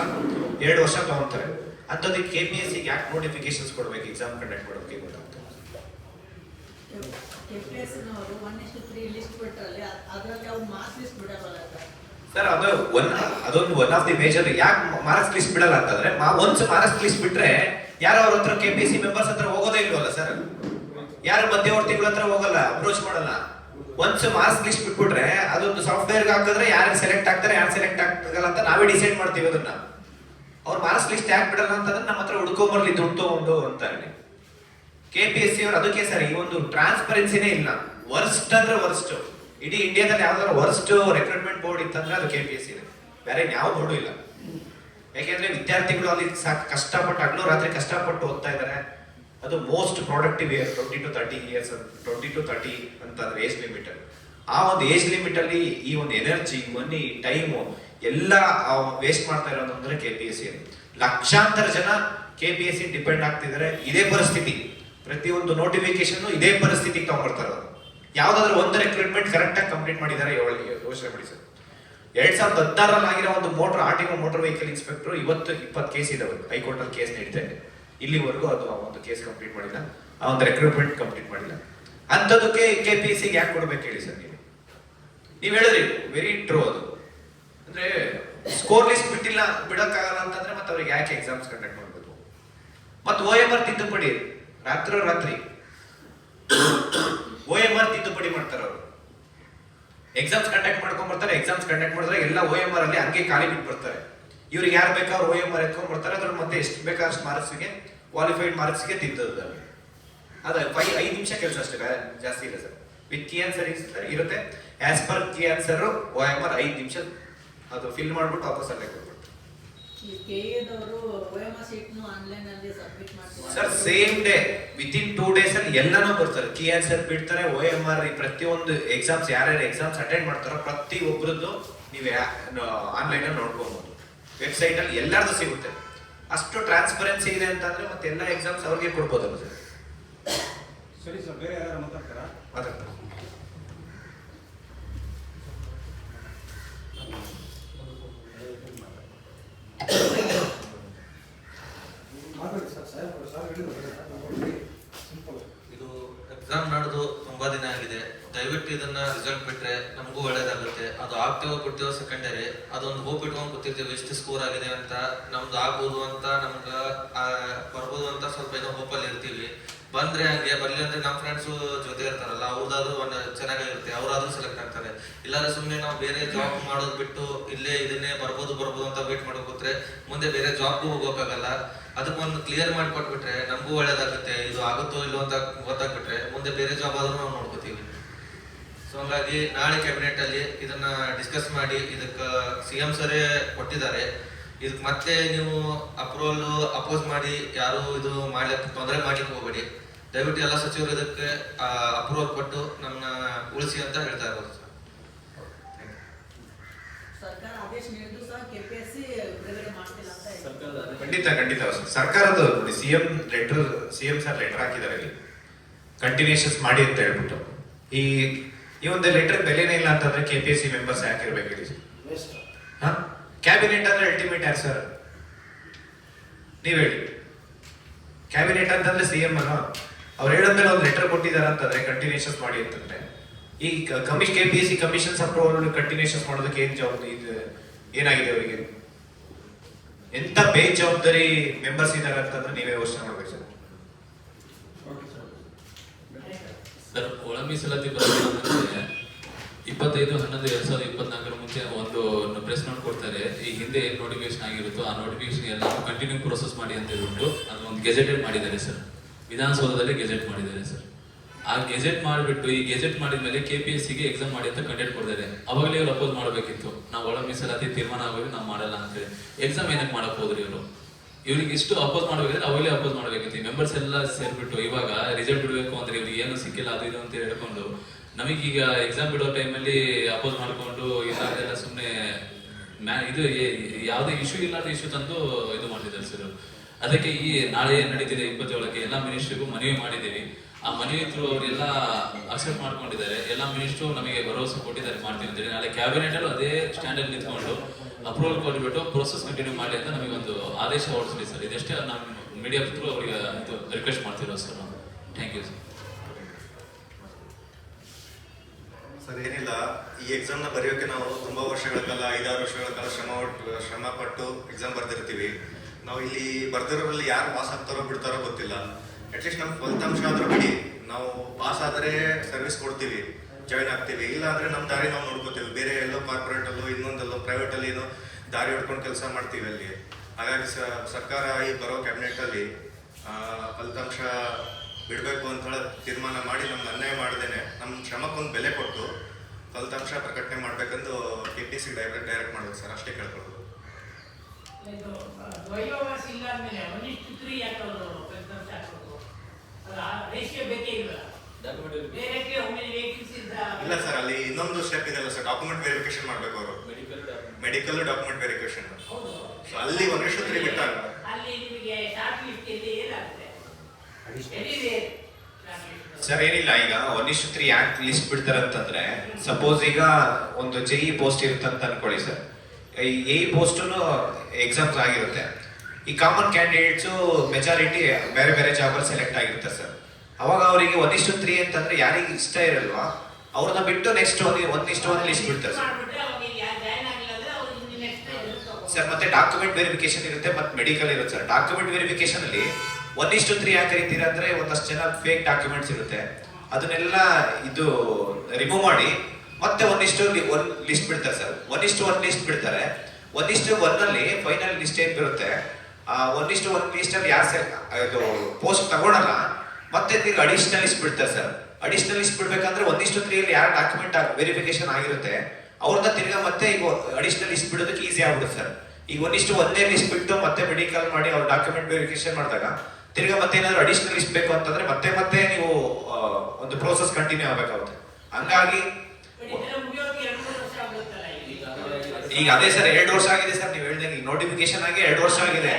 ಎರಡು ವರ್ಷ ತಗೊಂತಾರೆ. ಅಂಥದ್ದಕ್ಕೆ ಕೆ ಪಿ ಎಸ್ ಸಿ ಯಾಕೆ ನೋಟಿಫಿಕೇಶನ್ಸ್ ಕೊಡಬೇಕು ಎಕ್ಸಾಮ್ ಕಂಡಕ್ಟ್ ಮಾಡೋಕೆ ಗೊತ್ತಾಗ್ತದೆ ಸರ್ ಅದು ಒನ್ ಅದೊಂದು ಒನ್ ಆಫ್ ದಿ ಮೇಜರ್ ಯಾಕೆ ಮಾರ್ಕ್ಸ್ ಲಿಸ್ಟ್ ಬಿಡಲ್ಲ ಅಂತಂದ್ರೆ ಒನ್ಸ್ ಮಾರ್ಕ್ಸ್ ಲಿಸ್ಟ್ ಬಿಟ್ರೆ ಯಾರೋ ಅವ್ರ ಹತ್ರ ಕೆ ಪಿ ಸಿ ಮೆಂಬರ್ಸ್ ಹತ್ರ ಹೋಗೋದೇ ಇಲ್ವಲ್ಲ ಸರ್? ಯಾರು ಮಧ್ಯವರ್ತಿಗಳ ಹತ್ರ ಹೋಗಲ್ಲ ಅಪ್ರೋಚ್ ಮಾಡಲ್ಲ. ಒನ್ಸ್ ಮಾರ್ಕ್ಸ್ ಲಿಸ್ಟ್ ಬಿಟ್ಬಿಟ್ರೆ ಅದೊಂದು ಸಾಫ್ಟ್ವೇರ್ಗೆ ಹಾಕಿದ್ರೆ ಯಾರು ಸೆಲೆಕ್ಟ್ ಆಗ್ತಾರೆ ಯಾರು ಸೆಲೆಕ್ಟ್ ಆಗ್ತಾಗಲ್ಲ ಅಂತ ನಾವೇ ಡಿಸೈಡ್ ಮಾಡ್ತೀವಿ ಅದನ್ನ. ಅವ್ರ ಮಾರ್ಕ್ಸ್ ಲಿಸ್ಟ್ ಯಾಕೆ ಬಿಡಲ್ಲ ಅಂತಂದ್ರೆ ನಮ್ಮ ಹತ್ರ ಹುಡ್ಕೊಂಬರ್ಲಿ, ದುಡ್ಡು ತಗೊಂಡು ಅಂತಾರೆ ಕೆ ಪಿ ಎಸ್ ಸಿ ಅವರು ಅದಕ್ಕೆ ಸರ್, ಈ ಒಂದು ಟ್ರಾನ್ಸ್ಪರೆನ್ಸಿನೇ ಇಲ್ಲ. ವರ್ಸ್ಟ್ ಅಂದ್ರೆ ವರ್ಸ್ಟ್ ಇಡೀ ಇಂಡಿಯಾದಲ್ಲಿ ಯಾವ್ದಾದ್ರು ವರ್ಸ್ಟ್ ರೆಕ್ರೂಟ್ಮೆಂಟ್ ಬೋರ್ಡ್ ಇತ್ತಂದ್ರೆ ಅದು ಕೆ ಪಿ ಎಸ್ ಸಿ ಬೇರೆ ಯಾವ ಬೋರ್ಡು ಇಲ್ಲ. ಯಾಕೆಂದ್ರೆ ವಿದ್ಯಾರ್ಥಿಗಳು ಅಲ್ಲಿ ಸಾಕು ಕಷ್ಟಪಟ್ಟು, ಹಗಲು ರಾತ್ರಿ ಕಷ್ಟಪಟ್ಟು ಓದ್ತಾ ಇದ್ದಾರೆ ಅದು most productive year twenty two thirty years twenty two thirty ಅಂತಂದ್ರೆ ಏಜ್ ಲಿಮಿಟ್ ಆ ಒಂದು ಏಜ್ ಲಿಮಿಟ್ ಅಲ್ಲಿ ಈ ಒಂದು ಎನರ್ಜಿ ಮನಿ ಟೈಮು ಎಲ್ಲ ವೇಸ್ಟ್ ಮಾಡ್ತಾ ಇರೋದು ಅಂದ್ರೆ ಕೆ ಪಿ ಎಸ್ ಸಿ ಲಕ್ಷಾಂತರ ಜನ K P S C depend ಆಗ್ತಿದ್ದಾರೆ ಇದೇ ಪರಿಸ್ಥಿತಿ. ಪ್ರತಿಯೊಂದು ನೋಟಿಫಿಕೇಶನ್ ಇದೇ ಪರಿಸ್ಥಿತಿಗೆ ತಗೊಂಡ್ಬರ್ತಾರೆ ಯಾವ್ದಾದ್ರು ಒಂದು ರೆಕ್ರೂಟ್ಮೆಂಟ್ ಕರೆಕ್ಟ್ ಆಗಿ ಕಂಪ್ಲೀಟ್ ಮಾಡಿದ್ದಾರೆ ಯೋಚನೆ ಮಾಡಿ ಸರ್. ಎರಡ್ ಸಾವಿರದ ಹದಿನಾರಲ್ಲಿ ಆಗಿರೋ ಒಂದು motor R T O motor vehicle inspector ಇವತ್ತು ಇಪ್ಪತ್ತು ಕೇಸ್ ಇದಾವೆ. ಹೈಕೋರ್ಟ್ ಅಲ್ಲಿ ಕೇಸ್ ನಡೀತಾ ಇದೆ. ಇಲ್ಲಿವರೆಗೂ ಅದು ಆ ಒಂದು ಕೇಸ್ ಕಂಪ್ಲೀಟ್ ಮಾಡಿಲ್ಲ. ಆ ಒಂದು ರೆಕ್ರೂಟ್ಮೆಂಟ್ ಕಂಪ್ಲೀಟ್ ಮಾಡಿಲ್ಲ. ಅಂಥದಕ್ಕೆ ಕೆ ಪಿ ಎಸ್ ಸಿ ಯಾಕೆ ಕೊಡ್ಬೇಕು ಹೇಳಿ ಸರ್ ನೀವು? ನೀವು ಹೇಳಿದ್ರಿ ವೆರಿ ಟ್ರೂ ಅದು. ಅಂದ್ರೆ ಸ್ಕೋರ್ ಲಿಸ್ಟ್ ಬಿಟ್ಟಿಲ್ಲ, ಬಿಡಕ್ಕಾಗಲ್ಲ ಅಂತಂದ್ರೆ ಮತ್ತೆ ಅವ್ರಿಗೆ ಯಾಕೆ ಎಕ್ಸಾಮ್ಸ್ ಕಂಡಕ್ಟ್ ಮಾಡ್ಬೇಕು? ಮತ್ತೆ ಓ ಎಂ ಆರ್ ತಿದ್ದುಪಡಿ, ರಾತ್ರಿ ರಾತ್ರಿ. ಓ ಎಂ ಆರ್ ತಿದ್ದುಪಡಿ ಮಾಡ್ತಾರೆ ಅವರು. ಎಕ್ಸಾಮ್ಸ್ ಕಂಡಕ್ಟ್ ಮಾಡ್ಕೊಂಡ್ ಬರ್ತಾರೆ ಎಕ್ಸಾಮ್ಸ್ ಕಂಡಕ್ಟ್ ಮಾಡಿದ್ರೆ ಎಲ್ಲ ಓ ಎಂ ಆರ್ ಅಲ್ಲಿ ಹಂಗೆ ಖಾಲಿ ಬಿಟ್ಟು ಬರ್ತಾರೆ ಇವ್ರಿಗೆ ಯಾರು ಬೇಕಾದ್ರೂ ಓ ಎಂ ಆರ್ ಎತ್ಕೊಂಡ್ ಬರ್ತಾರೆ ಅದ್ರ ಮತ್ತೆ ಎಷ್ಟು ಬೇಕಾದಷ್ಟು ಮಾರ್ಕ್ಸ್ಗೆ ಕ್ವಾಲಿಫೈಡ್ ಮಾರ್ಕ್ಸ್ಗೆ ತಿದ್ದದ ಅದ ಫೈ ಐದು ನಿಮಿಷ ಕೆಲಸ ಅಷ್ಟೇ ಜಾಸ್ತಿ ಇಲ್ಲ ಸರ್. ವಿತ್ ಕಿ ಆನ್ಸರ್ ಇರುತ್ತೆ. As per key answer O M R ಐದು ನಿಮಿಷ ಅದು ಫಿಲ್ ಮಾಡ್ಬಿಟ್ಟು ವಾಪಸ್ ಅಲ್ಲೇ ಕೊಡ್ಬಿಟ್ಟು ಈ ಒ sir same day within two days ಅಲ್ಲಿ ಎಲ್ಲಾನು ಬರ್ತಾರೆ ಕಿ ಆನ್ಸರ್ ಬಿಡ್ತಾರೆ ಓ ಎಂ ಆರ್ ಪ್ರತಿಯೊಂದು ಎಕ್ಸಾಮ್ಸ್ ಯಾರ್ಯಾರು ಎಕ್ಸಾಮ್ಸ್ ಅಟೆಂಡ್ ಮಾಡ್ತಾರೋ ಪ್ರತಿ ಒಬ್ಬರದ್ದು ನೀವು ಆನ್ಲೈನ್ ಅಲ್ಲಿ ನೋಡ್ಕೊಬಹುದು ವೆಬ್ಸೈಟ್ ಅಲ್ಲಿ ಎಲ್ಲಾರ್ದು ಸಿಗುತ್ತೆ. ಅಷ್ಟು ಟ್ರಾನ್ಸ್ಪರೆನ್ಸಿ ಇದೆ ಅಂತಂದ್ರೆ ಮತ್ತೆ ಎಲ್ಲ ಎಕ್ಸಾಮ್ಸ್ ಅವ್ರಿಗೆ ಕೊಡ್ಬೋದಲ್ಲ ಸರ್ ಸರಿ ಸರ್ ಬೇರೆ ಯಾರು ಮಾತಾಡ್ತಾರಾ? ಮಾತಾಡ್ತಾರೆ ಮಾತಾಡಿ ಸರ್ ಸಾಹೇಬ್ ಸರ್ ಹೇಳಿದ್ರು ಸಿಂಪಲ್ ಇದು ಎಕ್ಸಾಮ್ ನಡೆದು ತುಂಬಾ ದಿನ ಆಗಿದೆ. ದಯವಿಟ್ಟು ಇದನ್ನ ರಿಸಲ್ಟ್ ಬಿಟ್ರೆ ನಮಗೂ ಒಳ್ಳೇದಾಗುತ್ತೆ. ಅದು ಆಗ್ತೀವೋ ಬಿಡ್ತೇವೋ ಸೆಕೆಂಡರಿ ಅದೊಂದು ಹೋಪ್ ಇಟ್ಕೊಂಡು ಗೊತ್ತಿರ್ತೀವಿ ಎಷ್ಟು ಸ್ಕೋರ್ ಆಗಿದೆ ಅಂತ ನಮ್ದು ಆಗ್ಬೋದು ಅಂತ ನಮ್ಗೆ ಬರ್ಬೋದು ಅಂತ ಸ್ವಲ್ಪ ಏನೋ ಹೋಪಲ್ಲಿ ಇರ್ತೀವಿ. ಬಂದ್ರೆ ಹಂಗೆ ಬರ್ಲಿ ಅಂದ್ರೆ ನಮ್ಮ ಫ್ರೆಂಡ್ಸ್ ಜೊತೆ ಇರ್ತಾರಲ್ಲ ಅವ್ರಾದ್ರೂ ಒಂದು ಚೆನ್ನಾಗಿರುತ್ತೆ ಅವ್ರಾದ್ರೂ ಸೆಲೆಕ್ಟ್ ಆಗ್ತಾರೆ. ಇಲ್ಲಾಂದ್ರೆ ಸುಮ್ಮನೆ ನಾವು ಬೇರೆ ಜಾಬ್ ಮಾಡೋದು ಬಿಟ್ಟು ಇಲ್ಲೇ ಇದನ್ನೇ ಬರ್ಬೋದು ಬರ್ಬೋದು ಅಂತ ವೇಟ್ ಮಾಡೋಕೆ ಕೂತ್ರೆ ಮುಂದೆ ಬೇರೆ ಜಾಬ್ಗೂ ಹೋಗೋಕ್ಕಾಗಲ್ಲ ಅದಕ್ಕೊಂದು ಕ್ಲಿಯರ್ ಮಾಡಿ ಕೊಟ್ಬಿಟ್ರೆ ನಮಗೂ ಒಳ್ಳೇದಾಗುತ್ತೆ, ಇದು ಆಗುತ್ತೋ ಇಲ್ಲೋ ಅಂತ ಗೊತ್ತಾಗ್ಬಿಟ್ರೆ ಮುಂದೆ ಬೇರೆ ಜಾಬ್ ಆದ್ರೂ ನಾವು ನೋಡ್ಕೋತೀವಿ. ಸೊ ಹಂಗಾಗಿ ನಾಳೆ ಕ್ಯಾಬಿನೆಟ್ ಅಲ್ಲಿ ಇದನ್ನ ಡಿಸ್ಕಸ್ ಮಾಡಿ, ಇದಕ್ಕೆ ಸಿ ಎಂ ಸರೇ ಕೊಟ್ಟಿದ್ದಾರೆ. ಇದಕ್ಕೆ ಮತ್ತೆ ನೀವು ಅಪ್ರೂವಲ್ ಅಪೋಸ್ ಮಾಡಿ ಯಾರು ಇದು ಮಾಡ್ಲಿಕ್ಕೆ ತೊಂದರೆ ಮಾಡ್ಲಿಕ್ಕೆ ಹೋಗಬೇಡಿ ದಯವಿಟ್ಟು ಎಲ್ಲ ಸಚಿವರು ಇದಕ್ಕೆ ಅಪ್ರೂವಲ್ ಕೊಟ್ಟು ನಮ್ಮನ್ನ ಉಳಿಸಿ ಅಂತ ಹೇಳ್ತಾ ಇರೋದು. ಖಂಡಿತ ಖಂಡಿತ ಸರ್. ಸರ್ಕಾರದ ನೋಡಿ CM letter CM sir letter ಹಾಕಿದ್ದಾರೆ ಇಲ್ಲಿ ಕಂಟಿನ್ಯೂಷನ್ಸ್ ಮಾಡಿ ಅಂತ ಹೇಳ್ಬಿಟ್ಟು ಈ ಈ ಒಂದು ಲೆಟರ್ ಬೆಲೆನೇ ಇಲ್ಲ ಅಂತಂದ್ರೆ K P S C members ಯಾಕಿರ್ಬೇಕು ಹೇಳಿ ಸರ್? ವೇಸ್ಟ್ ಹಾ ಕ್ಯಾಬಿನೆಟ್ ಅಂದ್ರೆ ಅಲ್ಟಿಮೇಟ್ ಯಾರು ಸರ್ ನೀವ್ ಹೇಳಿ. ಕ್ಯಾಬಿನೆಟ್ ಅಂತಂದ್ರೆ ಸಿಎಂ ಅಲ್ಲ? ಅವ್ರು ಹೇಳಿದ್ಮೇಲೆ ಒಂದು ಲೆಟರ್ ಕೊಟ್ಟಿದ್ದಾರೆ ಅಂತಂದ್ರೆ ಕಂಟಿನ್ಯೂಷನ್ ಮಾಡಿ ಅಂತಂದ್ರೆ. ಈ commission K P S C commission approval continuation ಮಾಡೋದಕ್ಕೆ ಏನ್ ಜವಾಬ್ದಾರಿ ಇದು ಏನಾಗಿದೆ ಅವರಿಗೆ? ಎಂತ ಬೇಜವಾಬ್ದಾರಿ ಮೆಂಬರ್ಸ್ ಇದ್ದಾರೆ ಅಂತಂದ್ರೆ ನೀವೇ ಯೋಚನೆ ಮಾಡ್ಬೇಕು ಸರ್ ಓಕೆ ಸರ್ ಸರ್ ಒಳ ಮೀಸಲಾತಿ ಬರೋದಂದ್ರೆ ಇಪ್ಪತ್ತೈದು, ಹನ್ನೊಂದು, ಎರಡ್ ಸಾವಿರದ ಇಪ್ಪತ್ನಾಲ್ಕರ ಮುಂಚೆ ಒಂದು ಪ್ರೆಸ್ ನೋಟ್ ಕೊಡ್ತಾರೆ ಈ ಹಿಂದೆ ಏನ್ ನೋಟಿಫಿಕೇಶನ್ ಆಗಿರುತ್ತೋ ಆ ನೋಟಿಫಿಕೇಶನ್ ಎಲ್ಲ ಕಂಟಿನ್ಯೂ ಪ್ರೋಸೆಸ್ ಮಾಡಿ ಅಂತ ಹೇಳ್ಬಿಟ್ಟು ಅದೊಂದು ಗೆಜೆಟೆಡ್ ಮಾಡಿದ್ದಾರೆ ಸರ್. ವಿಧಾನಸೌಧದಲ್ಲಿ ಗೆಜೆಟ್ ಮಾಡಿದ್ದಾರೆ ಸರ್. ಆ ಗೆಜೆಟ್ ಮಾಡಿಬಿಟ್ಟು ಈ ಗೆಜೆಟ್ ಮಾಡಿದ್ಮೇಲೆ ಕೆ ಪಿ ಎಸ್ ಸಿಗೆ ಎಕ್ಸಾಮ್ ಮಾಡಿ ಅಂತ ಕಂಡಕ್ಟ್ ಕೊಡ್ತಾರೆ. ಅವಾಗಲೇ ಇವ್ರು ಅಪೋಸ್ ಮಾಡಬೇಕಿತ್ತು. ನಾವು ಒಳ ಮೀಸಲಾತಿ ತೀರ್ಮಾನ ಆಗೋದು, ನಾವು ಮಾಡಲ್ಲ ಅಂತೇಳಿ ಎಕ್ಸಾಮ್ ಏನಕ್ಕೆ ಮಾಡಕ್ ಹೋದ್ರಿ ಇವರು ಇವ್ರಿಗೆ ಇಷ್ಟು ಅಪೋಸ್ ಮಾಡಬೇಕಾದ್ರೆ ಅವಾಗಲೇ ಅಪೋಸ್ ಮಾಡಬೇಕಿತ್ತು. ಮೆಂಬರ್ಸ್ ಎಲ್ಲ ಸೇರ್ಬಿಟ್ಟು ಇವಾಗ ರಿಸಲ್ಟ್ ಬಿಡಬೇಕು ಅಂದ್ರೆ ಇವ್ರಿಗೆ ಏನು ಸಿಕ್ಕಿಲ್ಲ, ಅದು ಇದು ಅಂತ ಹೇಳ್ಕೊಂಡು ನಮಗೀಗ ಎಕ್ಸಾಮ್ ಬಿಡೋ ಟೈಮಲ್ಲಿ ಅಪೋಸ್ ಮಾಡ್ಕೊಂಡು ಇಲ್ಲ ಅದೆಲ್ಲ ಸುಮ್ಮನೆ ಮ್ಯಾ, ಇದು ಯಾವುದೇ ಇಶ್ಯೂ ಇಲ್ಲದ ಇಶ್ಯೂ ತಂದು ಇದು ಮಾಡಿದ್ದಾರೆ ಸರ್ ಅದಕ್ಕೆ ಈ ನಾಳೆ ಏನ್ ನಡೀತಿದೆ ಇಪ್ಪತ್ತೇಳಕ್ಕೆ ಎಲ್ಲ ಮಿನಿಸ್ಟ್ರಿಗೂ ಮನವಿ ಮಾಡಿದ್ದೀವಿ. ಆ ಮನವಿ ಥ್ರೂ ಅವರೆಲ್ಲ ಅಕ್ಸೆಪ್ಟ್ ಮಾಡ್ಕೊಂಡಿದ್ದಾರೆ. ಎಲ್ಲ ಮಿನಿಸ್ಟ್ರು ನಮಗೆ ಭರವಸೆ ಕೊಟ್ಟಿದ್ದಾರೆ ಮಾಡ್ತೀವಿ ಅಂತೇಳಿ ನಾಳೆ ಕ್ಯಾಬಿನೆಟ್ ಅಲ್ಲೂ ಅದೇ ಸ್ಟ್ಯಾಂಡರ್ಡ್ ನಿಂತ್ಕೊಂಡು ಅಪ್ರೂವಲ್ ಕೊಟ್ಬಿಟ್ಟು ಪ್ರೊಸೆಸ್ ಕಂಟಿನ್ಯೂ ಮಾಡಿ ಅಂತ ನಮಗೆ ಒಂದು ಆದೇಶ ಹೊರಡಿಸಿದೆ ಸರ್ ಇದಷ್ಟೇ ನಮ್ಮ ಮೀಡಿಯಾ ಥ್ರೂ ಅವರಿಗೆ ಇದು ರಿಕ್ವೆಸ್ಟ್ ಮಾಡ್ತಿರೋ sir thank you sir sir ಏನಿಲ್ಲ. ಈ ಎಕ್ಸಾಮ್ನ ಬರೆಯೋಕ್ಕೆ ನಾವು ತುಂಬಾ ವರ್ಷಗಳ ಕಾಲ ಐದಾರು ವರ್ಷಗಳ ಕಾಲ ಶ್ರಮ ಶ್ರಮ ಪಟ್ಟು ಎಕ್ಸಾಮ್ ಬರ್ದಿರ್ತೀವಿ. ನಾವು ಇಲ್ಲಿ ಬರ್ತಿರೋರಲ್ಲಿ ಯಾರು ಪಾಸ್ ಆಗ್ತಾರೋ ಬಿಡ್ತಾರೋ ಗೊತ್ತಿಲ್ಲ. ಅಟ್ಲೀಸ್ಟ್ ನಮ್ಮ ಫಲಿತಾಂಶ ಆದರೂ ಬಿಡಿ. ನಾವು ಪಾಸ್ ಆದರೆ ಸರ್ವಿಸ್ ಕೊಡ್ತೀವಿ ಜಾಯಿನ್ ಆಗ್ತೀವಿ. ಇಲ್ಲ ಅಂದರೆ ನಮ್ಮ ದಾರಿ ನಾವು ನೋಡ್ಕೋತೀವಿ. ಬೇರೆ ಎಲ್ಲೋ ಕಾರ್ಪೊರೇಟ್ ಅಲ್ಲೋ ಇನ್ನೊಂದಲ್ಲೋ ಪ್ರೈವೇಟ್ ಅಲ್ಲಿ ಏನೋ ದಾರಿ ಹೊಡ್ಕೊಂಡು ಕೆಲಸ ಮಾಡ್ತೀವಿ ಅಲ್ಲಿ. ಹಾಗಾಗಿ ಸರ್ಕಾರ ಈ ಬರೋ ಕ್ಯಾಬಿನೆಟ್ ಅಲ್ಲಿ ಆ, ಫಲಿತಾಂಶ ಬಿಡಬೇಕು ಅಂತ ಹೇಳಿ ತೀರ್ಮಾನ ಮಾಡಿ ನಮ್ಗೆ ಅನ್ಯಾಯ ಮಾಡ್ದೇನೆ ನಮ್ಮ ಶ್ರಮಕ್ಕೊಂದು ಬೆಲೆ ಕೊಟ್ಟು ಫಲಿತಾಂಶ ಪ್ರಕಟಣೆ ಮಾಡ್ಬೇಕಂದು K P C direct direct ಮಾಡಬೇಕು ಸರ್ ಅಷ್ಟೇ ಕೇಳ್ಕೊಳ್ಳೋದು ದ್ವಯೋವಾಸ ಇಲ್ಲ. ಸರ್ ಅಲ್ಲಿ ಇನ್ನೊಂದು ಸ್ಟೆಪ್ ಇದೆಲ್ಲ ಸರ್ ಡಾಕ್ಯುಮೆಂಟ್ ವೆರಿಫಿಕೇಶನ್ ಮಾಡಬೇಕು ಅವರು. ಮೆಡಿಕಲ್ ಡಾಕ್ಯುಮೆಂಟ್ ವೆರಿಫಿಕೇಶನ್ ಹೌದು. ಸೊ ಅಲ್ಲಿ ಒಂದಿಷ್ಟು ಬಿಟ್ಟಾಗ. ಅಲ್ಲಿ ನಿಮಗೆ ಶಾರ್ಟ್ ಲಿಸ್ಟ್ ಇಲ್ಲಿ ಏನಾಗುತ್ತೆ very rare short list sir, ಏನಿಲ್ಲ, ಈಗ ಒನ್ ಇಷ್ಟು ತ್ರೀ ಯಾಕೆ ಲಿಸ್ಟ್ ಬಿಡ್ತಾರೆ ಅಂತಂದ್ರೆ ಸಪೋಸ್ ಈಗ ಒಂದು ಜೆ ಇ ಪೋಸ್ಟ್ ಇರುತ್ತೆ ಅಂತ ಅನ್ಕೊಳ್ಳಿ sir. A A post exams ಆಗಿರುತ್ತೆ. ಈ ಕಾಮನ್ ಕ್ಯಾಂಡಿಡೇಟ್ಸು ಮೆಜಾರಿಟಿ ಬೇರೆ ಬೇರೆ ಜಾಬಲ್ಲಿ ಸೆಲೆಕ್ಟ್ ಆಗಿರುತ್ತೆ ಸರ್. ಅವಾಗ ಅವರಿಗೆ ಒನ್ ಇಷ್ಟು ತ್ರೀ ಅಂತಂದ್ರೆ ಯಾರಿಗೆ ಇಷ್ಟ ಇರಲ್ವಾ, ಅವ್ರನ್ನ ಬಿಟ್ಟು ನೆಕ್ಸ್ಟ್ ಒಂದು ಒಂದಿಷ್ಟು ಒಂದು ಲಿಸ್ಟ್ ಬಿಡ್ತಾರೆ ಸರ್. ಸರ್, ಮತ್ತೆ ಡಾಕ್ಯುಮೆಂಟ್ ವೆರಿಫಿಕೇಶನ್ ಇರುತ್ತೆ, ಮತ್ತೆ ಮೆಡಿಕಲ್ ಇರುತ್ತೆ ಸರ್. ಡಾಕ್ಯುಮೆಂಟ್ ವೆರಿಫಿಕೇಶನ್ ಅಲ್ಲಿ ಒನ್ ಇಷ್ಟು ತ್ರೀ ಯಾಕೆ ಕರಿತೀರಾ ಅಂದ್ರೆ ಒಂದಷ್ಟು ಜನ ಫೇಕ್ ಡಾಕ್ಯುಮೆಂಟ್ಸ್ ಇರುತ್ತೆ. ಅದನ್ನೆಲ್ಲ ಇದು ರಿಮೂವ್ ಮಾಡಿ, ಮತ್ತೆ ಒಂದಿಷ್ಟು ಒನ್ ಲಿಸ್ಟ್ ಬಿಡ್ತಾರೆ ಸರ್ ಒನ್ ಇಷ್ಟು ಒನ್ ಲಿಸ್ಟ್ ಬಿಡ್ತಾರೆ. ಒಂದಿಷ್ಟು ಇಷ್ಟು ಫೈನಲ್ ಲಿಸ್ಟ್ ಏನ್ ಬರುತ್ತೆ? ಆ ಒನ್ ಇಷ್ಟು ಒನ್ ಲಿಸ್ಟ್ ಅಲ್ಲಿ ಯಾರು ಇದು ಪೋಸ್ಟ್ ತಗೊಳಲ್ಲ, ಮತ್ತೆ ತಿರ್ಗಿ ಅಡಿಷನಲ್ ಲಿಸ್ಟ್ ಬಿಡ್ತಾರೆ ಸರ್ ಅಡಿಷನಲ್ ಲಿಸ್ಟ್ ಬಿಡ್ಬೇಕಂದ್ರೆ ಒಂದಿಷ್ಟು ತ್ರೀ ಅಲ್ಲಿ ಯಾರು ಡಾಕ್ಯುಮೆಂಟ್ ವೆರಿಫಿಕೇಶನ್ ಆಗಿರುತ್ತೆ ಅವ್ರನ್ನ ತಿರ್ಗಾ ಮತ್ತೆ ಈಗ ಅಡಿಷನಲ್ ಲಿಸ್ಟ್ ಬಿಡೋದಕ್ಕೆ ಈಸಿ ಆಗ್ಬಿಡುತ್ತೆ ಸರ್ ಈಗ ಒಂದಿಷ್ಟು ಒಂದೇ ಲಿಸ್ಟ್ ಬಿಟ್ಟು ಮತ್ತೆ ಮೆಡಿಕಲ್ ಮಾಡಿ ಅವ್ರ ಡಾಕ್ಯುಮೆಂಟ್ ವೆರಿಫಿಕೇಶನ್ ಮಾಡಿದಾಗ ತಿರ್ಗಾ ಮತ್ತೆ ಏನಾದ್ರು ಅಡಿಷನಲ್ ಲಿಸ್ಟ್ ಬೇಕು ಅಂತಂದ್ರೆ ಮತ್ತೆ ಮತ್ತೆ ನೀವು ಒಂದು ಪ್ರೋಸೆಸ್ ಕಂಟಿನ್ಯೂ ಆಗ್ಬೇಕಾಗುತ್ತೆ. ಹಂಗಾಗಿ ಈಗ ಅದೇ ಸರ್ ಎರಡು ವರ್ಷ ಆಗಿದೆ ಸರ್ ನೀವು ಹೇಳಿದಂಗೆ. ಈಗ ನೋಟಿಫಿಕೇಶನ್ ಆಗಿ ಎರಡು ವರ್ಷ ಆಗಿದೆ.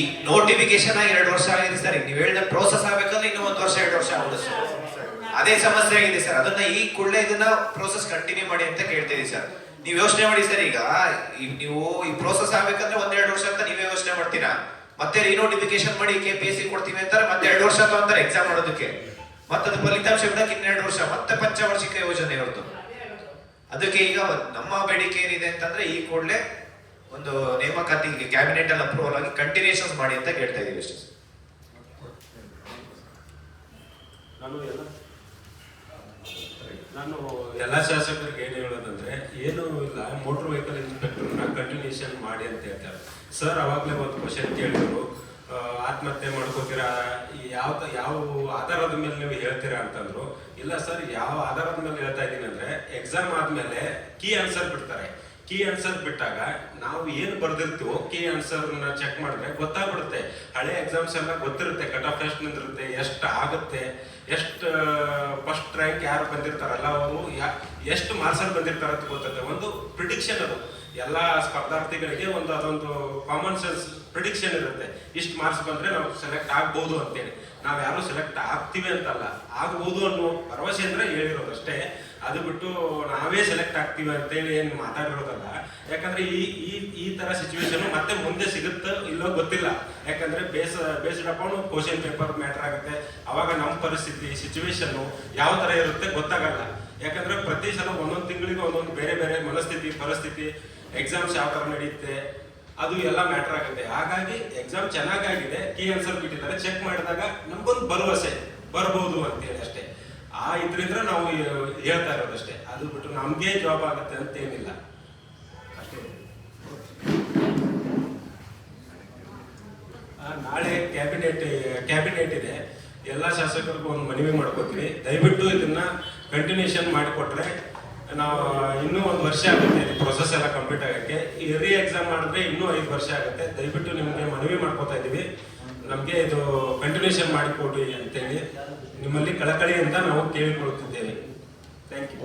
ಈಗ ನೋಟಿಫಿಕೇಶನ್ ಆಗಿ ಎರಡು ವರ್ಷ ಆಗಿದೆ ಸರ್. ಈಗ ನೀವು ಹೇಳಿದ ಪ್ರೋಸೆಸ್ ಆಗ್ಬೇಕಂದ್ರೆ ಇನ್ನೂ ಒಂದು ವರ್ಷ ಎರಡು ವರ್ಷ ಆಗುತ್ತೆ ಸರ್. ಅದೇ ಸಮಸ್ಯೆ ಆಗಿದೆ ಸರ್. ಅದನ್ನ ಈ ಕೂಡಲೇ ಇದನ್ನ ಪ್ರೋಸೆಸ್ ಕಂಟಿನ್ಯೂ ಮಾಡಿ ಅಂತ ಕೇಳ್ತಿದ್ದೀವಿ ಸರ್. ನೀವು ಯೋಚನೆ ಮಾಡಿ ಸರ್ ಈಗ ನೀವು ಈ ಪ್ರೋಸೆಸ್ ಆಗ್ಬೇಕಂದ್ರೆ ಒಂದೆರಡು ವರ್ಷ ಅಂತ ನೀವೇ ಯೋಚನೆ ಮಾಡ್ತೀರಾ? ಮತ್ತೆ ರಿನೋಟಿಫಿಕೇಶನ್ ಮಾಡಿ ಕೆ ಪಿ ಎಸ್ ಸಿ ಕೊಡ್ತೀವಿ ಅಂತಾರೆ, ಮತ್ತೆ ಎರಡು ವರ್ಷ ಅಂತಾರೆ ಎಕ್ಸಾಮ್ ಮಾಡೋದಕ್ಕೆ. ಮತ್ತೆ ಅದು ಫಲಿತಾಂಶ ಬಿಡಕ್ಕೆ ಇನ್ನೆರಡು ವರ್ಷ, ಮತ್ತೆ ಪಂಚವಾರ್ಷಿಕ ಯೋಜನೆ ಇರೋದು ಅದಕ್ಕೆ ಈಗ ನಮ್ಮ ಬೇಡಿಕೆ ಏನಿದೆ ಅಂತಂದ್ರೆ ಈ ಕೂಡಲೇ ಒಂದು ನೇಮಕಾತಿ ಕ್ಯಾಬಿನೆಟ್ ಅಲ್ಲಿ ಅಪ್ರೂವಲ್ ಆಗಿ ಕಂಟಿನ್ಯೂಷನ್ಸ್ ಮಾಡಿ ಅಂತ ಕೇಳ್ತಾ ಇದೀವಿ ಅಷ್ಟೇ. ನಾನು ಎಲ್ಲ ಶಾಸಕರಿಗೆ ಏನು ಹೇಳೋದಂದ್ರೆ, ಏನು ಇಲ್ಲ ಮೋಟರ್ ವೆಹಿಕಲ್ ಇನ್ಸ್ಪೆಕ್ಟರ್ನ ಕಂಟಿನ್ಯೂಷನ್ ಮಾಡಿ ಅಂತ ಹೇಳ್ತಾರೆ. ಸರ್ ಅವಾಗಲೇ ಒಂದು ಕ್ವಶನ್ ಕೇಳಿದ್ರು. ಆತ್ಮಹತ್ಯೆ ಮಾಡ್ಕೋತೀರಾ? ಯಾವ ಯಾವ ಆಧಾರದ ಮೇಲೆ ನೀವು ಹೇಳ್ತೀರಾ ಅಂತಂದ್ರು. ಇಲ್ಲ ಸರ್ ಯಾವ ಆಧಾರದ ಮೇಲೆ ಹೇಳ್ತಾ ಇದ್ದೀನಿ ಅಂದ್ರೆ ಎಕ್ಸಾಮ್ ಆದ್ಮೇಲೆ ಕೀ ಆನ್ಸರ್ ಬಿಡ್ತಾರೆ. ಕೀ ಆನ್ಸರ್ ಬಿಟ್ಟಾಗ ನಾವು ಏನು ಬರ್ದಿರ್ತೀವೋ ಕೀ ಆನ್ಸರ್ನ ಚೆಕ್ ಮಾಡಿದ್ರೆ ಗೊತ್ತಾಗ್ಬಿಡುತ್ತೆ. ಹಳೆ ಎಕ್ಸಾಮ್ಸ್ ಎಲ್ಲ ಗೊತ್ತಿರುತ್ತೆ. ಕಟ್ ಆಫ್ ಎಷ್ಟು ನಿಂದಿರುತ್ತೆ. ಎಷ್ಟು ಆಗುತ್ತೆ? ಎಷ್ಟು ಫಸ್ಟ್ ರ್ಯಾಂಕ್ ಯಾರು ಬಂದಿರ್ತಾರಲ್ಲ ಅವರು? ಎಷ್ಟು ಮಾರ್ಕ್ಸಲ್ಲಿ ಬಂದಿರ್ತಾರೆ ಅಂತ ಗೊತ್ತದೆ ಒಂದು ಪ್ರಿಡಿಕ್ಷನ್ ಅದು. ಎಲ್ಲ ಸ್ಪರ್ಧಾರ್ಥಿಗಳಿಗೆ ಒಂದು ಅದೊಂದು ಕಾಮನ್ ಸೆನ್ಸ್ ಪ್ರಿಡಿಕ್ಷನ್ ಇರುತ್ತೆ. ಇಷ್ಟು ಮಾರ್ಕ್ಸ್ ಬಂದ್ರೆ ನಾವು ಸೆಲೆಕ್ಟ್ ಆಗ್ಬೋದು ಅಂತೇಳಿ. ನಾವು ಯಾರು ಸೆಲೆಕ್ಟ್ ಆಗ್ತೀವಿ ಅಂತಲ್ಲ. ಆಗ್ಬೋದು ಅನ್ನೋ ಭರವಸೆ ಅಂದರೆ ಹೇಳಿರೋದು ಅಷ್ಟೇ ಅದು ಬಿಟ್ಟು ನಾವೇ ಸೆಲೆಕ್ಟ್ ಆಗ್ತೀವಿ ಅಂತೇಳಿ ಏನು ಮಾತಾಡಿರೋದಲ್ಲ ಯಾಕಂದ್ರೆ ಈ ಈ ಈ ತರ ಸಿಚುವೇಶನ್ ಮತ್ತೆ ಮುಂದೆ ಸಿಗುತ್ತೋ ಇಲ್ಲೋ ಗೊತ್ತಿಲ್ಲ. ಯಾಕಂದ್ರೆ base based upon question paper matter ಆಗುತ್ತೆ. ಅವಾಗ ನಮ್ಮ ಪರಿಸ್ಥಿತಿ ಸಿಚುವೇಶನ್ ಯಾವ ತರ ಇರುತ್ತೆ ಗೊತ್ತಾಗಲ್ಲ. ಯಾಕಂದ್ರೆ ಪ್ರತಿ ಸಲ ಒಂದೊಂದು ತಿಂಗಳಿಗೆ ಒಂದೊಂದು ಬೇರೆ ಬೇರೆ ಮನಸ್ಥಿತಿ, ಪರಿಸ್ಥಿತಿ ಎಕ್ಸಾಮ್ಸ್ ಯಾವ ತರ ನಡೆಯುತ್ತೆ ಅದು ಎಲ್ಲ ಮ್ಯಾಟರ್ ಆಗುತ್ತೆ. ಹಾಗಾಗಿ ಎಕ್ಸಾಮ್ ಚೆನ್ನಾಗಾಗಿದೆ ಕೀ ಆನ್ಸರ್ ಬಿಟ್ಟಿದ್ದಾರೆ ಚೆಕ್ ಮಾಡಿದಾಗ ನಮಗೊಂದು ಭರವಸೆ, ಬರ್ಬೋದು ಅಂತೇಳಿ ಅಷ್ಟೇ. ಆ ಇದ್ರಿಂದ ನಾವು ಹೇಳ್ತಾ ಇರೋದಷ್ಟೇ. ಅದು ಬಿಟ್ಟು ನಮಗೆ ಜಾಬ್ ಆಗುತ್ತೆ ಅಂತ ಏನಿಲ್ಲ. ಅಷ್ಟೇ. ನಾಳೆ ಕ್ಯಾಬಿನೆಟ್ ಕ್ಯಾಬಿನೆಟ್ ಇದೆ. ಎಲ್ಲ ಶಾಸಕರಿಗೂ ಒಂದು ಮನವಿ ಮಾಡ್ಕೋತೀವಿ. ದಯವಿಟ್ಟು ಇದನ್ನ ಕಂಟಿನ್ಯೂಷನ್ ಮಾಡಿಕೊಟ್ರೆ ನಾವು ಇನ್ನೂ ಒಂದು ವರ್ಷ ಆಗುತ್ತೆ ಪ್ರೊಸೆಸ್ ಎಲ್ಲ ಕಂಪ್ಲೀಟ್ ಆಗಕ್ಕೆ. ರೀ ಎಕ್ಸಾಮ್ ಮಾಡಿದ್ರೆ ಇನ್ನೂ ಐದು ವರ್ಷ ಆಗುತ್ತೆ. ದಯವಿಟ್ಟು ನಿಮಗೆ ಮನವಿ ಮಾಡ್ಕೋತಾ ಇದ್ದೀವಿ ನಮಗೆ ಇದು ಕಂಟಿನ್ಯೂಷನ್ ಮಾಡಿಕೊಡಿ ಅಂತೇಳಿ. ನಿಮ್ಮಲ್ಲಿ ಕಳಕಳಿಯಿಂದ ನಾವು ಕೇಳಿಕೊಳ್ಳುತ್ತಿದ್ದೇವೆ. Thank you